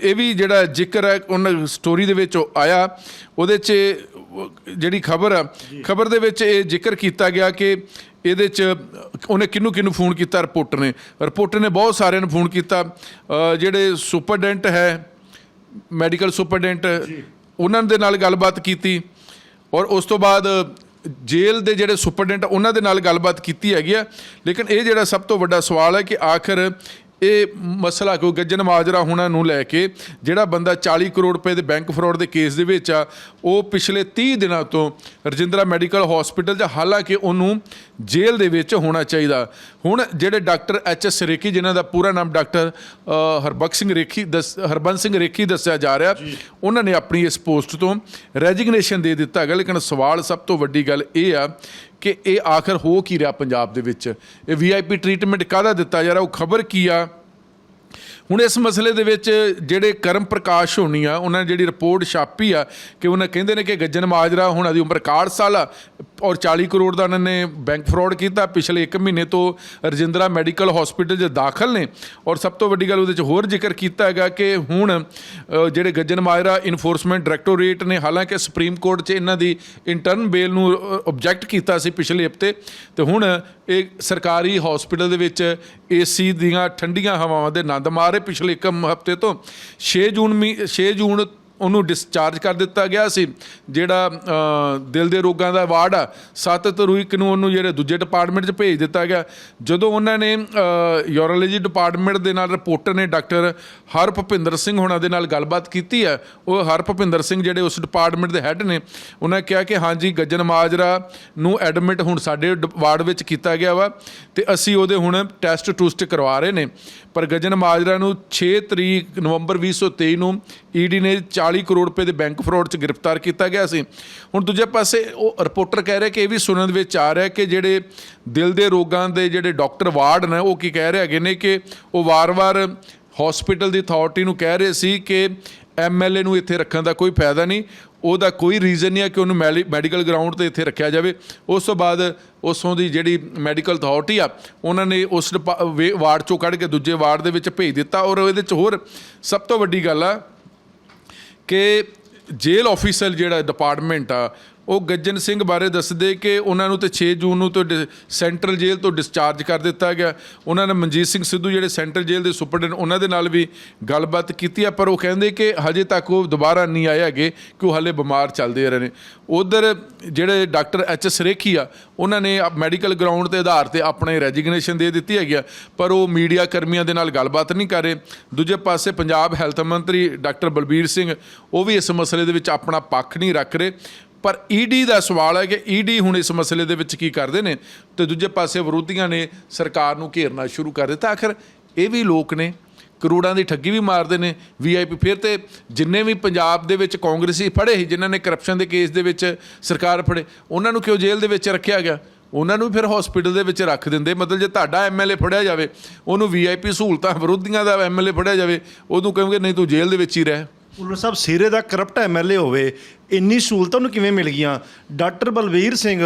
ਇਹ ਵੀ ਜਿਹੜਾ ਜ਼ਿਕਰ ਹੈ ਉਹਨਾਂ ਸਟੋਰੀ ਦੇ ਵਿੱਚ ਆਇਆ। ਉਹਦੇ 'ਚ ਜਿਹੜੀ ਖਬਰ ਆ ਖਬਰ ਦੇ ਵਿੱਚ ਇਹ ਜ਼ਿਕਰ ਕੀਤਾ ਗਿਆ ਕਿ ਇਹਦੇ 'ਚ ਉਹਨੇ ਕਿਹਨੂੰ ਕਿਹਨੂੰ ਫੋਨ ਕੀਤਾ ਰਿਪੋਰਟਰ ਨੇ। ਰਿਪੋਰਟਰ ਨੇ ਬਹੁਤ ਸਾਰਿਆਂ ਨੂੰ ਫੋਨ ਕੀਤਾ। ਜਿਹੜੇ ਸੁਪਰਡੈਂਟ ਹੈ ਮੈਡੀਕਲ ਸੁਪਰਡੈਂਟ ਉਹਨਾਂ ਦੇ ਨਾਲ ਗੱਲਬਾਤ ਕੀਤੀ ਔਰ ਉਸ ਤੋਂ ਬਾਅਦ ਜੇਲ੍ਹ ਦੇ ਜਿਹੜੇ ਸੁਪਰਡੈਂਟ ਉਹਨਾਂ ਦੇ ਨਾਲ ਗੱਲਬਾਤ ਕੀਤੀ ਹੈਗੀ ਆ। ਲੇਕਿਨ ਇਹ ਜਿਹੜਾ ਸਭ ਤੋਂ ਵੱਡਾ ਸਵਾਲ ਹੈ ਕਿ ਆਖਰ ਇਹ ਮਸਲਾ ਕਿਉਂ? ਗੱਜਨ ਮਾਜਰਾ ਹੋਣਾ ਨੂੰ ਲੈ ਕੇ ਜਿਹੜਾ ਬੰਦਾ 40 ਕਰੋੜ ਰੁਪਏ ਦੇ ਬੈਂਕ ਫਰਾਡ ਦੇ ਕੇਸ ਦੇ ਵਿੱਚ ਆ ਉਹ ਪਿਛਲੇ 30 ਦਿਨਾਂ ਤੋਂ ਰਜਿੰਦਰਾ ਮੈਡੀਕਲ ਹਸਪੀਟਲ 'ਚ ਹਾਲਾਂਕਿ ਉਹਨੂੰ ਜੇਲ੍ਹ ਦੇ ਵਿੱਚ ਹੋਣਾ ਚਾਹੀਦਾ। ਹੁਣ ਜਿਹੜੇ ਡਾਕਟਰ ਐਚ ਐਸ ਰੇਖੀ ਜਿਨ੍ਹਾਂ ਦਾ ਪੂਰਾ ਨਾਮ ਡਾਕਟਰ ਅ, ਹਰਬਖਸ਼ ਸਿੰਘ ਰੇਖੀ ਦੱਸ ਹਰਬੰਸ ਸਿੰਘ ਰੇਖੀ ਦੱਸਿਆ ਜਾ ਰਿਹਾ ਉਹਨਾਂ ਨੇ ਆਪਣੀ ਇਸ ਪੋਸਟ ਤੋਂ ਰੈਜਿਗਨੇਸ਼ਨ ਦੇ ਦਿੱਤਾ। ਹੈਗਾ ਲੇਕਿਨ ਸਵਾਲ ਸਭ ਤੋਂ ਵੱਡੀ ਗੱਲ ਇਹ ਆ ਕਿ ਇਹ ਆਖਰ ਹੋ ਕੀ ਰਿਹਾ ਪੰਜਾਬ ਦੇ ਵਿੱਚ? ਇਹ ਵੀਆਈਪੀ ਟ੍ਰੀਟਮੈਂਟ ਕਾਹਦਾ ਦਿੱਤਾ ਜਾ ਰਿਹਾ? ਉਹ ਖਬਰ ਕੀ ਆ? ਹੁਣ ਇਸ ਮਸਲੇ ਦੇ ਵਿੱਚ ਜਿਹੜੇ ਕਰਮ ਪ੍ਰਕਾਸ਼ ਹੋਣੀ ਆ, ਉਹਨਾਂ ਨੇ ਜਿਹੜੀ ਰਿਪੋਰਟ ਛਾਪੀ ਆ ਕਿ ਉਹਨਾਂ ਕਹਿੰਦੇ ਨੇ ਕਿ ਗੱਜਨ ਮਾਜਰਾ ਹੁਣ ਦੀ ਉਮਰ 61 ਸਾਲ ਆ ਔਰ 40 ਕਰੋੜ ਦਾ ਉਹਨਾਂ ਨੇ ਬੈਂਕ ਫਰਾਡ ਕੀਤਾ ਪਿਛਲੇ 1 ਮਹੀਨੇ ਤੋਂ ਰਜਿੰਦਰਾ ਮੈਡੀਕਲ ਹਸਪੀਟਲ 'ਚ ਦਾਖਲ ਨੇ। ਔਰ ਸਭ ਤੋਂ ਵੱਡੀ ਗੱਲ ਉਹਦੇ 'ਚ ਹੋਰ ਜ਼ਿਕਰ ਕੀਤਾ ਹੈਗਾ ਕਿ ਹੁਣ ਜਿਹੜੇ ਗੱਜਨ ਮਾਜਰਾ ਇਨਫੋਰਸਮੈਂਟ ਡਾਇਰੈਕਟੋਰੇਟ ਨੇ, ਹਾਲਾਂਕਿ ਸੁਪਰੀਮ ਕੋਰਟ 'ਚ ਇਹਨਾਂ ਦੀ ਇੰਟਰਨ ਬੇਲ ਨੂੰ ਆਬਜੈਕਟ ਕੀਤਾ ਸੀ ਪਿਛਲੇ ਹਫ਼ਤੇ। ਤੇ ਹੁਣ ਇਹ ਸਰਕਾਰੀ ਹਸਪੀਟਲ ਦੇ ਵਿੱਚ ਏਸੀ ਦੀਆਂ ਠੰਡੀਆਂ ਹਵਾਵਾਂ ਦੇ ਆਨੰਦ ਮਾਰ ਪਿਛਲੇ ਇੱਕ ਹਫ਼ਤੇ ਤੋਂ 6 ਜੂਨ ਮੀ 6 ਜੂਨ ਉਹਨੂੰ ਡਿਸਚਾਰਜ ਕਰ ਦਿੱਤਾ ਗਿਆ ਸੀ। ਜਿਹੜਾ ਦਿਲ ਦੇ ਰੋਗਾਂ ਦਾ ਵਾਰਡ ਆ 7 ਤਰੀਕ ਨੂੰ ਉਹਨੂੰ ਜਿਹੜੇ ਦੂਜੇ ਡਿਪਾਰਟਮੈਂਟ 'ਚ ਭੇਜ ਦਿੱਤਾ ਗਿਆ। ਜਦੋਂ ਉਹਨਾਂ ਨੇ ਯੂਰੋਲੋਜੀ ਡਿਪਾਰਟਮੈਂਟ ਦੇ ਨਾਲ ਰਿਪੋਰਟਰ ਨੇ ਡਾਕਟਰ ਹਰ ਭੁਪਿੰਦਰ ਸਿੰਘ ਹੋਣਾ ਦੇ ਨਾਲ ਗੱਲਬਾਤ ਕੀਤੀ ਆ ਉਹ ਹਰ ਭੁਪਿੰਦਰ ਸਿੰਘ ਜਿਹੜੇ ਉਸ ਡਿਪਾਰਟਮੈਂਟ ਦੇ ਹੈੱਡ ਨੇ, ਉਹਨਾਂ ਕਿਹਾ ਕਿ ਹਾਂਜੀ, ਗੱਜਨ ਮਾਜਰਾ ਨੂੰ ਐਡਮਿਟ ਹੁਣ ਸਾਡੇ ਡ- ਵਾਰਡ ਵਿੱਚ ਕੀਤਾ ਗਿਆ ਵਾ ਤੇ ਅਸੀਂ ਉਹਦੇ ਹੁਣ ਟੈਸਟ ਟੂਸਟ ਕਰਵਾ ਰਹੇ ਨੇ। ਪਰ ਗੱਜਨ ਮਾਜਰਾ ਨੂੰ 6 ਤਰੀਕ ਨਵੰਬਰ 2023 ਨੂੰ ਈਡੀ ਨੇ 40 ਕਰੋੜ ਰੁਪਏ ਦੇ ਬੈਂਕ ਫਰਾਡ 'ਚ ਗ੍ਰਿਫਤਾਰ ਕੀਤਾ ਗਿਆ ਸੀ। ਹੁਣ ਦੂਜੇ ਪਾਸੇ ਉਹ ਰਿਪੋਰਟਰ ਕਹਿ ਰਿਹਾ ਕਿ ਇਹ ਵੀ ਸੁਣਨ ਦੇ ਵਿੱਚ ਆ ਰਿਹਾ ਕਿ ਜਿਹੜੇ ਦਿਲ ਦੇ ਰੋਗਾਂ ਦੇ ਜਿਹੜੇ ਡਾਕਟਰ ਵਾਰਡ ਨੇ, ਉਹ ਕੀ ਕਹਿ ਰਹੇ ਹੈਗੇ ਨੇ ਕਿ ਉਹ ਵਾਰ-ਵਾਰ ਹਸਪੀਟਲ ਦੀ ਅਥਾਰਟੀ ਨੂੰ ਕਹਿ ਰਹੇ ਸੀ ਕਿ ਐਮਐਲਏ ਨੂੰ ਇੱਥੇ ਰੱਖਣ ਦਾ ਕੋਈ ਫਾਇਦਾ ਨਹੀਂ। ਉਹਦਾ ਕੋਈ ਰੀਜ਼ਨ ਨਹੀਂ ਹੈ ਕਿ ਉਹਨੂੰ ਮੈਡੀਕਲ ਗਰਾਊਂਡ ਤੇ ਇੱਥੇ ਰੱਖਿਆ ਜਾਵੇ। ਉਸ ਤੋਂ ਬਾਅਦ ਉਸੋਂ ਦੀ ਜਿਹੜੀ ਮੈਡੀਕਲ ਅਥਾਰਟੀ ਆ, ਉਹਨਾਂ ਨੇ ਉਸ ਡਿਪਾ- ਵਾਰਡ ਚੋਂ ਕੱਢ ਕੇ ਦੂਜੇ ਵਾਰਡ ਦੇ ਵਿੱਚ ਭੇਜ ਦਿੱਤਾ ਔਰ ਇਹਦੇ ਚ ਹੋਰ ਸਭ ਤੋਂ ਵੱਡੀ ਗੱਲ ਆ ਕਿ ਜੇਲ੍ਹ ਆਫੀਸਰ ਜਿਹੜਾ ਡਿਪਾਰਟਮੈਂਟ ਆ ਉਹ ਗੱਜਨ ਸਿੰਘ ਬਾਰੇ ਦੱਸਦੇ ਕਿ ਉਹਨਾਂ ਨੂੰ ਤੇ 6 ਜੂਨ ਨੂੰ ਤੋਂ ਡਿ- ਸੈਂਟਰਲ ਜੇਲ੍ਹ ਤੋਂ ਡਿਸਚਾਰਜ ਕਰ ਦਿੱਤਾ ਗਿਆ। ਉਹਨਾਂ ਨੇ ਮਨਜੀਤ ਸਿੰਘ ਸਿੱਧੂ ਜਿਹੜੇ ਸੈਂਟਰਲ ਜੇਲ੍ਹ ਦੇ ਸੁਪਰਡੈਂਟ, ਉਹਨਾਂ ਦੇ ਨਾਲ ਵੀ ਗੱਲਬਾਤ ਕੀਤੀ ਆ, ਪਰ ਉਹ ਕਹਿੰਦੇ ਕਿ ਹਜੇ ਤੱਕ ਉਹ ਦੁਬਾਰਾ ਨਹੀਂ ਆਏ ਹੈਗੇ ਕਿ ਉਹ ਹਲੇ ਬਿਮਾਰ ਚੱਲਦੇ ਰਹੇ ਨੇ। ਉਧਰ ਜਿਹੜੇ ਡਾਕਟਰ ਐਚ ਐਸ ਰੇਖੀ ਆ, ਉਹਨਾਂ ਨੇ ਮੈਡੀਕਲ ਗਰਾਊਂਡ ਦੇ ਆਧਾਰ ਤੇ ਆਪਣੇ ਰੈਜੀਗਨੇਸ਼ਨ ਦੇ ਦਿੱਤੀ ਹੈਗੀ ਆ, ਪਰ ਉਹ ਮੀਡੀਆ ਕਰਮੀਆਂ ਦੇ ਨਾਲ ਗੱਲਬਾਤ ਨਹੀਂ ਕਰ ਰਹੇ। ਦੂਜੇ ਪਾਸੇ ਪੰਜਾਬ ਹੈਲਥ ਮੰਤਰੀ ਡਾਕਟਰ ਬਲਬੀਰ ਸਿੰਘ, ਉਹ ਵੀ ਇਸ ਮਸਲੇ ਦੇ ਵਿੱਚ ਆਪਣਾ ਪੱਖ ਨਹੀਂ ਰੱਖ ਰਹੇ। ਪਰ ਈਡੀ ਦਾ ਸਵਾਲ ਹੈ ਕਿ ਈਡੀ ਹੁਣ ਇਸ ਮਸਲੇ ਦੇ ਵਿੱਚ ਕੀ ਕਰਦੇ ਨੇ ਤੇ ਦੂਜੇ ਪਾਸੇ ਵਿਰੋਧੀਆਂ ਨੇ ਸਰਕਾਰ ਨੂੰ ਘੇਰਨਾ ਸ਼ੁਰੂ ਕਰ ਦਿੱਤਾ। ਆਖਰ ਇਹ ਵੀ ਲੋਕ ਨੇ, ਕਰੋੜਾਂ ਦੀ ਠੱਗੀ ਵੀ ਮਾਰਦੇ ਨੇ ਵੀਆਈਪੀ ਫਿਰ ਤੇ ਜਿੰਨੇ ਵੀ ਪੰਜਾਬ ਦੇ ਵਿੱਚ ਕਾਂਗਰਸੀ ਫੜੇ ਸੀ, ਜਿਨ੍ਹਾਂ ਨੇ ਕਰਪਸ਼ਨ ਦੇ ਕੇਸ ਦੇ ਵਿੱਚ ਸਰਕਾਰ ਫੜੇ, ਉਹਨਾਂ ਨੂੰ ਕਿਉਂ ਜੇਲ੍ਹ ਦੇ ਵਿੱਚ ਰੱਖਿਆ ਗਿਆ? ਉਹਨਾਂ ਨੂੰ ਫਿਰ ਹਸਪੀਟਲ ਦੇ ਵਿੱਚ ਰੱਖ ਦਿੰਦੇ। ਮਤਲਬ ਜੇ ਤੁਹਾਡਾ ਐਮਐਲਏ ਫੜਿਆ ਜਾਵੇ, ਉਹਨੂੰ ਵੀਆਈਪੀ ਸਹੂਲਤਾਂ ਵਿਰੋਧੀਆਂ ਦਾ ਐਮਐਲਏ ਫੜਿਆ ਜਾਵੇ, ਉਹਨੂੰ ਕਹੋਗੇ, ਨਹੀਂ, ਤੂੰ ਜੇਲ੍ਹ ਦੇ ਵਿੱਚ ਹੀ ਰਹਿ। ਭੁੱਲਰ ਸਾਹਿਬ ਸਿਰੇ ਦਾ ਕਰਪਟ ਐਮਐਲਏ ਹੋਵੇ, ਇੰਨੀ ਸਹੂਲਤਾਂ ਨੂੰ ਕਿਵੇਂ ਮਿਲ ਗਈਆਂ? ਡਾਕਟਰ ਬਲਵੀਰ ਸਿੰਘ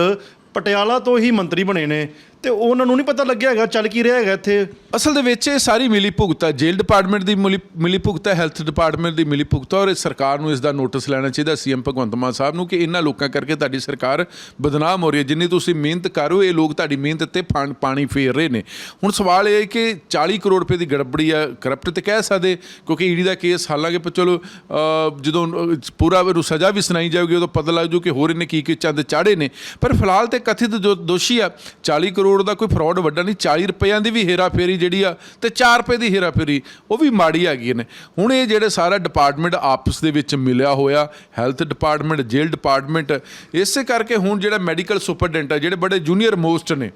ਪਟਿਆਲਾ ਤੋਂ ਹੀ ਮੰਤਰੀ ਬਣੇ ਨੇ। ਤੇ ਉਹਨਾਂ ਨੂੰ ਨਹੀਂ ਪਤਾ ਲੱਗਿਆ ਹੈਗਾ, ਚੱਲ ਕੀ ਰਿਹਾ ਹੈਗਾ ਇੱਥੇ। ਅਸਲ ਦੇ ਵਿੱਚ ਇਹ ਸਾਰੀ ਮਿਲੀ ਭੁਗਤ ਹੈ। ਜੇਲ੍ਹ ਡਿਪਾਰਟਮੈਂਟ ਦੀ ਮਿਲੀ ਮਿਲੀ ਭੁਗਤ ਹੈ ਹੈਲਥ ਡਿਪਾਰਟਮੈਂਟ ਦੀ ਮਿਲੀ ਭੁਗਤ ਹੈ ਔਰ ਸਰਕਾਰ ਨੂੰ ਇਸ ਦਾ ਨੋਟਿਸ ਲੈਣਾ ਚਾਹੀਦਾ, ਸੀਐਮ ਭਗਵੰਤ ਮਾਨ ਸਾਹਿਬ ਨੂੰ, ਕਿ ਇਹਨਾਂ ਲੋਕਾਂ ਕਰਕੇ ਤੁਹਾਡੀ ਸਰਕਾਰ ਬਦਨਾਮ ਹੋ ਰਹੀ ਹੈ। ਜਿੰਨੀ ਤੁਸੀਂ ਮਿਹਨਤ ਕਰੋ, ਇਹ ਲੋਕ ਤੁਹਾਡੀ ਮਿਹਨਤ ਤੇ ਪਾਣ- ਪਾਣੀ ਫੇਰ ਰਹੇ ਨੇ। ਹੁਣ ਸਵਾਲ ਇਹ ਹੈ ਕਿ 40 ਕਰੋੜ ਰੁਪਏ ਦੀ ਗੜਬੜੀ ਆ ਕਰਪਟ ਤੇ ਕਹਿ ਸਕਦੇ, ਕਿਉਂਕਿ ਈਡੀ ਦਾ ਕੇਸ ਹਾਲਾਂਕਿ ਚਲੋ ਜਦੋਂ ਪੂਰਾ ਨੂੰ ਸਜ਼ਾ ਵੀ ਸੁਣਾਈ ਜਾਊਗੀ, ਉਦੋਂ ਪਤਾ ਲੱਗ ਜੂ ਕਿ ਹੋਰ ਇਹਨੇ ਕੀ ਕੀ ਚੰਦ ਚਾੜੇ ਨੇ। ਪਰ ਫਿਲਹਾਲ ਤੇ ਕਥਿਤ ਜੋ ਦੋਸ਼ੀ ਆ 40 ਕਰੋੜ ਕਰੋੜ ਦਾ ਕੋਈ ਫਰਾਡ ਵੱਡਾ ਨਹੀਂ 40 ਰੁਪਈਆਂ ਦੀ ਵੀ ਹੇਰਾਫੇਰੀ ਜਿਹੜੀ ਆ ਤੇ 4 ਰੁਪਏ ਦੀ ਹੇਰਾਫੇਰੀ ਉਹ ਵੀ ਮਾੜੀ ਹੈਗੀ ਨੇ। ਹੁਣ ਇਹ ਜਿਹੜੇ ਸਾਰਾ ਡਿਪਾਰਟਮੈਂਟ ਆਪਸ ਦੇ ਵਿੱਚ ਮਿਲਿਆ ਹੋਇਆ ਹੈਲਥ ਡਿਪਾਰਟਮੈਂਟ ਜੇਲ੍ਹ ਡਿਪਾਰਟਮੈਂਟ ਇਸੇ ਕਰਕੇ ਹੁਣ ਜਿਹੜਾ ਮੈਡੀਕਲ ਸੁਪਰਡੈਂਟ ਆ, ਜਿਹੜੇ ਬੜੇ ਜੂਨੀਅਰ ਮੋਸਟ ਨੇ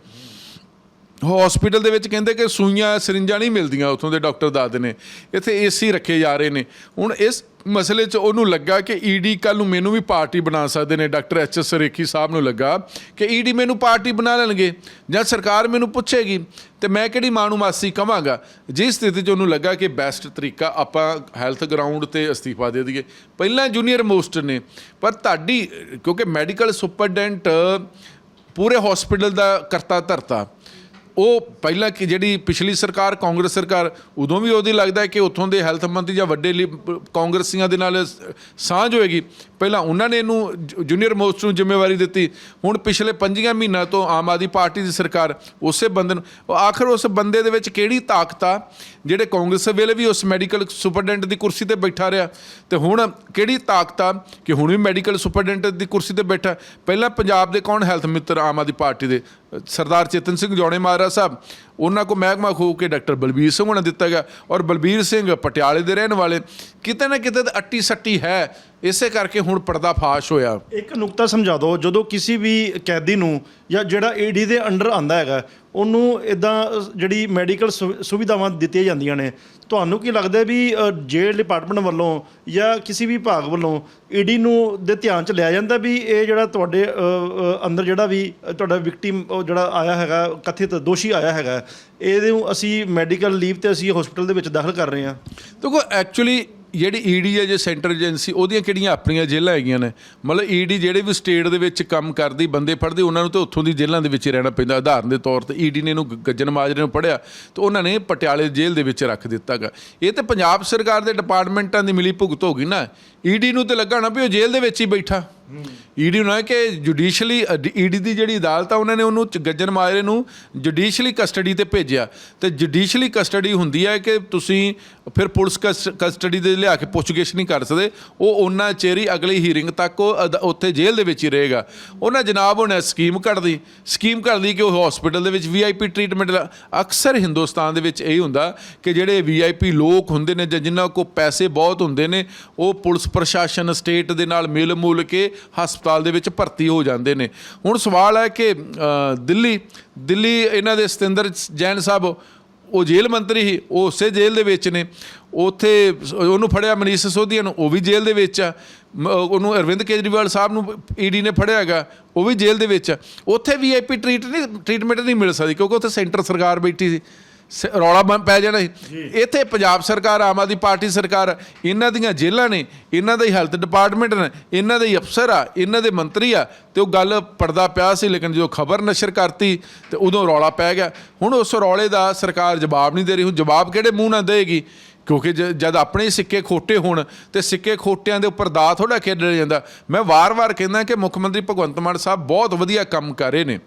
ਹਸਪੀਟਲ ਦੇ ਵਿੱਚ ਕਹਿੰਦੇ ਕਿ ਸੂਈਆਂ, ਸਰਿੰਜਾਂ ਨਹੀਂ ਮਿਲਦੀਆਂ ਉਥੋਂ ਦੇ ਡਾਕਟਰ ਦੱਸਦੇ ਨੇ। ਇੱਥੇ ਏਸੀ ਰੱਖੇ ਜਾ ਰਹੇ ਨੇ। ਹੁਣ ਇਸ ਮਸਲੇ 'ਚ ਉਹਨੂੰ ਲੱਗਾ ਕਿ ਈਡੀ ਕੱਲ ਨੂੰ ਮੈਨੂੰ ਵੀ ਪਾਰਟੀ ਬਣਾ ਸਕਦੇ ਨੇ। Doctor H S Rekhi Sahib ਨੂੰ ਲੱਗਾ ਕਿ ਈਡੀ ਮੈਨੂੰ ਪਾਰਟੀ ਬਣਾ ਲੈਣਗੇ ਜਾਂ ਸਰਕਾਰ ਮੈਨੂੰ ਪੁੱਛੇਗੀ ਤੇ ਮੈਂ ਕਿਹੜੀ ਮਾਂ ਨੂੰ ਮਾਸੀ ਕਵਾਂਗਾ? ਜਿਸ ਸਥਿਤੀ 'ਚ ਉਹਨੂੰ ਲੱਗਾ ਕਿ ਬੈਸਟ ਤਰੀਕਾ ਆਪਾਂ ਹੈਲਥ ਗਰਾਊਂਡ ਤੇ ਅਸਤੀਫਾ ਦੇ ਦਈਏ। ਪਹਿਲਾਂ ਜੂਨੀਅਰ ਮੋਸਟ ਨੇ, ਪਰ ਤੁਹਾਡੀ, ਕਿਉਂਕਿ ਮੈਡੀਕਲ ਸੁਪਰਡੈਂਟ ਪੂਰੇ ਹਸਪੀਟਲ ਦਾ ਕਰਤਾ ਧਰਤਾ। ਉਹ ਪਹਿਲਾਂ ਕਿ ਜਿਹੜੀ ਪਿਛਲੀ ਸਰਕਾਰ, ਕਾਂਗਰਸ ਸਰਕਾਰ, ਉਦੋਂ ਵੀ ਉਹਦੀ ਲੱਗਦਾ ਕਿ ਉੱਥੋਂ ਦੇ ਹੈਲਥ ਮੰਤਰੀ ਜਾਂ ਵੱਡੇ ਲੀ- ਕਾਂਗਰਸੀਆਂ ਦੇ ਨਾਲ ਸਾਂਝ ਹੋਏਗੀ। ਪਹਿਲਾਂ ਉਹਨਾਂ ਨੇ ਇਹਨੂੰ ਜ- ਜੂਨੀਅਰ ਮੋਸਟ ਨੂੰ ਜ਼ਿੰਮੇਵਾਰੀ ਦਿੱਤੀ। ਹੁਣ ਪਿਛਲੇ 5 ਮਹੀਨਿਆਂ ਤੋਂ ਆਮ ਆਦਮੀ ਪਾਰਟੀ ਦੀ ਸਰਕਾਰ ਉਸੇ ਬੰਦੇ ਨੂੰ ਆਖਰ ਉਸ ਬੰਦੇ ਦੇ ਵਿੱਚ ਕਿਹੜੀ ਤਾਕਤ ਆ? ਜਿਹੜੇ ਕਾਂਗਰਸ ਵੇਲੇ ਵੀ ਉਸ ਮੈਡੀਕਲ ਸੁਪਰਡੈਂਟ ਦੀ ਕੁਰਸੀ ਤੇ ਬੈਠਾ ਰਿਹਾ। ਤੇ ਹੁਣ ਕਿਹੜੀ ਤਾਕਤ ਆ ਕਿ ਹੁਣ ਵੀ ਮੈਡੀਕਲ ਸੁਪਰਡੈਂਟ ਦੀ ਕੁਰਸੀ ਤੇ ਬੈਠਾ? ਪਹਿਲਾਂ ਪੰਜਾਬ ਦੇ ਕੌਣ ਹੈਲਥ ਮਿੱਤਰ ਆਮ ਆਦਮੀ ਪਾਰਟੀ ਦੇ? ਸਰਦਾਰ ਚੇਤਨ ਸਿੰਘ ਜੌਣੇ ਮਹਾਰਾਜ ਸਾਹਿਬ, ਉਹਨਾਂ ਕੋ ਮਹਿਕਮਾ ਖੋ ਕੇ ਡਾਕਟਰ ਬਲਬੀਰ ਸਿੰਘ ਹੋਣਾ ਦਿੱਤਾ ਗਿਆ। ਔਰ ਬਲਬੀਰ ਸਿੰਘ ਪਟਿਆਲੇ ਦੇ ਰਹਿਣ ਵਾਲੇ, ਕਿਤੇ ਨਾ ਕਿਤੇ ਤਾਂ ਅੱਟੀ ਸੱਟੀ ਹੈ। ਇਸੇ ਕਰਕੇ ਹੁਣ ਪਰਦਾ ਫਾਸ਼ ਹੋਇਆ। ਇੱਕ ਨੁਕਤਾ ਸਮਝਾ ਦਿਓ, ਜਦੋਂ ਕਿਸੇ ਵੀ ਕੈਦੀ ਨੂੰ ਜਾਂ ਜਿਹੜਾ ਈਡੀ ਦੇ ਅੰਡਰ ਆਂਦਾ ਹੈਗਾ, ਉਹਨੂੰ ਇਦਾਂ ਜਿਹੜੀ ਮੈਡੀਕਲ ਸੁਵਿਧਾਵਾਂ ਦਿੱਤੀਆਂ ਜਾਂਦੀਆਂ ਨੇ ਤੁਹਾਨੂੰ ਕੀ ਲੱਗਦਾ ਵੀ ਜੇਲ੍ਹ ਡਿਪਾਰਟਮੈਂਟ ਵੱਲੋਂ ਜਾਂ ਕਿਸੇ ਵੀ ਵਿਭਾਗ ਵੱਲੋਂ ਈਡੀ ਨੂੰ ਦੇ ਧਿਆਨ ਚ ਲਿਆ ਜਾਂਦਾ ਵੀ ਇਹ ਜਿਹੜਾ ਤੁਹਾਡੇ ਅੰਦਰ ਜਿਹੜਾ ਵੀ ਅ, ਤੁਹਾਡਾ ਵਿਕਟਿਮ ਜਿਹੜਾ ਆਇਆ ਹੈਗਾ ਕਥਿਤ ਦੋਸ਼ੀ ਆਇਆ ਹੈਗਾ ਇਹਦੇ ਨੂੰ ਅਸੀਂ ਮੈਡੀਕਲ ਲੀਵ ਤੇ ਅਸੀਂ ਹਸਪੀਟਲ ਦੇ ਵਿੱਚ ਦਾਖਲ ਕਰ ਰਹੇ ਹਾਂ? ਦੇਖੋ ਐਕਚੁਅਲੀ ਜਿਹੜੀ ਈਡੀ ਹੈ ਜੇ ਸੈਂਟਰ ਏਜੰਸੀ ਉਹਦੀਆਂ ਕਿਹੜੀਆਂ ਆਪਣੀਆਂ ਜੇਲ੍ਹਾਂ ਹੈਗੀਆਂ ਨੇ? ਮਤਲਬ ਈਡੀ ਜਿਹੜੇ ਵੀ ਸਟੇਟ ਦੇ ਵਿੱਚ ਕੰਮ ਕਰਦੀ, ਬੰਦੇ ਫੜਦੇ, ਉਹਨਾਂ ਨੂੰ ਤੇ ਉੱਥੋਂ ਦੀ ਜੇਲ੍ਹਾਂ ਦੇ ਵਿੱਚ ਹੀ ਰਹਿਣਾ ਪੈਂਦਾ। ਉਦਾਹਰਨ ਦੇ ਤੌਰ ਤੇ ਈਡੀ ਨੇ ਇਹਨੂੰ ਗ- ਗੱਜਣ ਮਾਜਰੇ ਨੂੰ ਪੜਿਆ ਤੇ ਉਹਨਾਂ ਨੇ ਪਟਿਆਲੇ ਜੇਲ੍ਹ ਦੇ ਵਿੱਚ ਰੱਖ ਦਿੱਤਾਗਾ ਇਹ ਤੇ ਪੰਜਾਬ ਸਰਕਾਰ ਦੇ ਡਿਪਾਰਟਮੈਂਟਾਂ ਦੀ ਮਿਲੀ ਭੁਗਤ ਹੋ ਗਈ ਨਾ। ਈਡੀ ਨੂੰ ਤੇ ਲੱਗਾ ਨਾ ਵੀ ਉਹ ਜੇਲ੍ਹ ਦੇ ਵਿੱਚ ਹੀ ਬੈਠਾ। ਈਡੀ ਨੂੰ ਹੈ ਕਿ ਜੁਡੀਸ਼ੀਅਲੀ ਈਡੀ ਦੀ ਜਿਹੜੀ ਅਦਾਲਤ ਆ, ਉਹਨਾਂ ਨੇ ਉਹਨੂੰ ਚ- ਗੱਜਣ ਨੂੰ ਜੁਡੀਸ਼ੀਅਲੀ ਕਸਟਡੀ ਤੇ ਭੇਜਿਆ। ਤੇ ਜੁਡੀਸ਼ੀਅਲੀ ਕਸਟਡੀ ਹੁੰਦੀ ਹੈ ਕਿ ਤੁਸੀਂ ਫਿਰ ਪੁਲਿਸ ਕਸਟਡੀ ਦੇ ਲਿਆ ਕੇ ਪੁੱਛਗਿੱਛ ਨਹੀਂ ਕਰ ਸਕਦੇ। ਉਹ ਉਹਨਾਂ ਚੇਰੀ ਅਗਲੀ ਹੀਰਿੰਗ ਤੱਕ ਉਹ ਅਦ- ਉੱਥੇ ਜੇਲ੍ਹ ਦੇ ਵਿੱਚ ਹੀ ਰਹੇਗਾ। ਉਹਨਾਂ ਜਨਾਬ ਉਹਨੇ ਸਕੀਮ ਕੱਢਦੀ। ਸਕੀਮ ਕੱਢਦੀ ਕਿ ਉਹ ਹਸਪੀਟਲ ਦੇ ਵਿੱਚ ਵੀਆਈਪੀ ਟ੍ਰੀਟਮੈਂਟ ਅਕਸਰ ਹਿੰਦੁਸਤਾਨ ਦੇ ਵਿੱਚ ਇਹ ਹੁੰਦਾ ਕਿ ਜਿਹੜੇ ਵੀਆਈਪੀ ਲੋਕ ਹੁੰਦੇ ਨੇ ਜਾਂ ਜਿਨ੍ਹਾਂ ਕੋਲ ਪੈਸੇ ਬਹੁਤ ਹੁੰਦੇ ਨੇ, ਉਹ ਪੁਲਿਸ ਪ੍ਰਸ਼ਾਸਨ ਸਟੇਟ ਦੇ ਨਾਲ ਮਿਲ ਮੁਲ ਕੇ ਹਸਪਤਾਲ ਦੇ ਵਿੱਚ ਭਰਤੀ ਹੋ ਜਾਂਦੇ ਨੇ। ਹੁਣ ਸਵਾਲ ਹੈ ਕਿ ਦਿੱਲੀ ਦਿੱਲੀ ਇਹਨਾਂ ਦੇ ਸਤਿੰਦਰ ਜੈਨ ਸਾਹਿਬ, ਉਹ ਜੇਲ੍ਹ ਮੰਤਰੀ ਸੀ, ਉਹ ਉਸੇ ਜੇਲ੍ਹ ਦੇ ਵਿੱਚ ਨੇ। ਉੱਥੇ ਉਹਨੂੰ ਫੜਿਆ ਮਨੀਸ਼ ਸਿਸੋਦੀਆ ਨੂੰ, ਉਹ ਵੀ ਜੇਲ੍ਹ ਦੇ ਵਿੱਚ ਆ। ਮ- ਉਹਨੂੰ ਅਰਵਿੰਦ ਕੇਜਰੀਵਾਲ ਸਾਹਿਬ ਨੂੰ ਈਡੀ ਨੇ ਫੜਿਆ ਹੈਗਾ, ਉਹ ਵੀ ਜੇਲ੍ਹ ਦੇ ਵਿੱਚ ਆ। ਉੱਥੇ ਵੀਆਈਪੀ ਟ੍ਰੀਟ ਨਹੀਂ, ਟ੍ਰੀਟਮੈਂਟ ਨਹੀਂ ਮਿਲ ਸਕਦੀ, ਕਿਉਂਕਿ ਉੱਥੇ ਸੈਂਟਰ ਸਰਕਾਰ ਬੈਠੀ ਸੀ। ਸ- ਰੌਲਾ ਬਣ ਪੈ ਜਾਣਾ ਸੀ। ਇੱਥੇ ਪੰਜਾਬ ਸਰਕਾਰ ਆਮ ਆਦਮੀ ਪਾਰਟੀ ਸਰਕਾਰ ਇਹਨਾਂ ਦੀਆਂ ਜੇਲ੍ਹਾਂ ਨੇ ਇਹਨਾਂ ਦਾ ਹੀ ਹੈਲਥ ਡਿਪਾਰਟਮੈਂਟ ਨੇ ਇਹਨਾਂ ਦੇ ਹੀ ਅਫਸਰ ਆ ਇਹਨਾਂ ਦੇ ਮੰਤਰੀ ਆ ਤੇ ਉਹ ਗੱਲ ਪਰਦਾ ਪਿਆ ਸੀ ਲੇਕਿਨ ਜਦੋਂ ਖਬਰ ਨਸ਼ਰ ਕਰਤੀ ਤੇ ਉਦੋਂ ਰੌਲਾ ਪੈ ਗਿਆ। ਹੁਣ ਉਸ ਰੌਲੇ ਦਾ ਸਰਕਾਰ ਜਵਾਬ ਨਹੀਂ ਦੇ ਰਹੀ। ਹੁਣ ਜਵਾਬ ਕਿਹੜੇ ਮੂੰਹ ਨਾਲ ਦੇਗੀ ਕਿਉਂਕਿ ਜ- ਜਦ ਆਪਣੇ ਸਿੱਕੇ ਖੋਟੇ ਹੋਣ ਤੇ ਸਿੱਕੇ ਖੋਟਿਆਂ ਦੇ ਉੱਪਰ ਦਾ ਥੋੜਾ ਖੇਡਿਆ ਜਾਂਦਾ। ਮੈਂ ਵਾਰ-ਵਾਰ ਕਹਿੰਦਾ ਕਿ ਮੁੱਖ ਮੰਤਰੀ ਭਗਵੰਤ ਮਾਨ ਸਾਹਿਬ ਬਹੁਤ ਵਧੀਆ ਕੰਮ ਕਰ ਰਹੇ ਨੇ।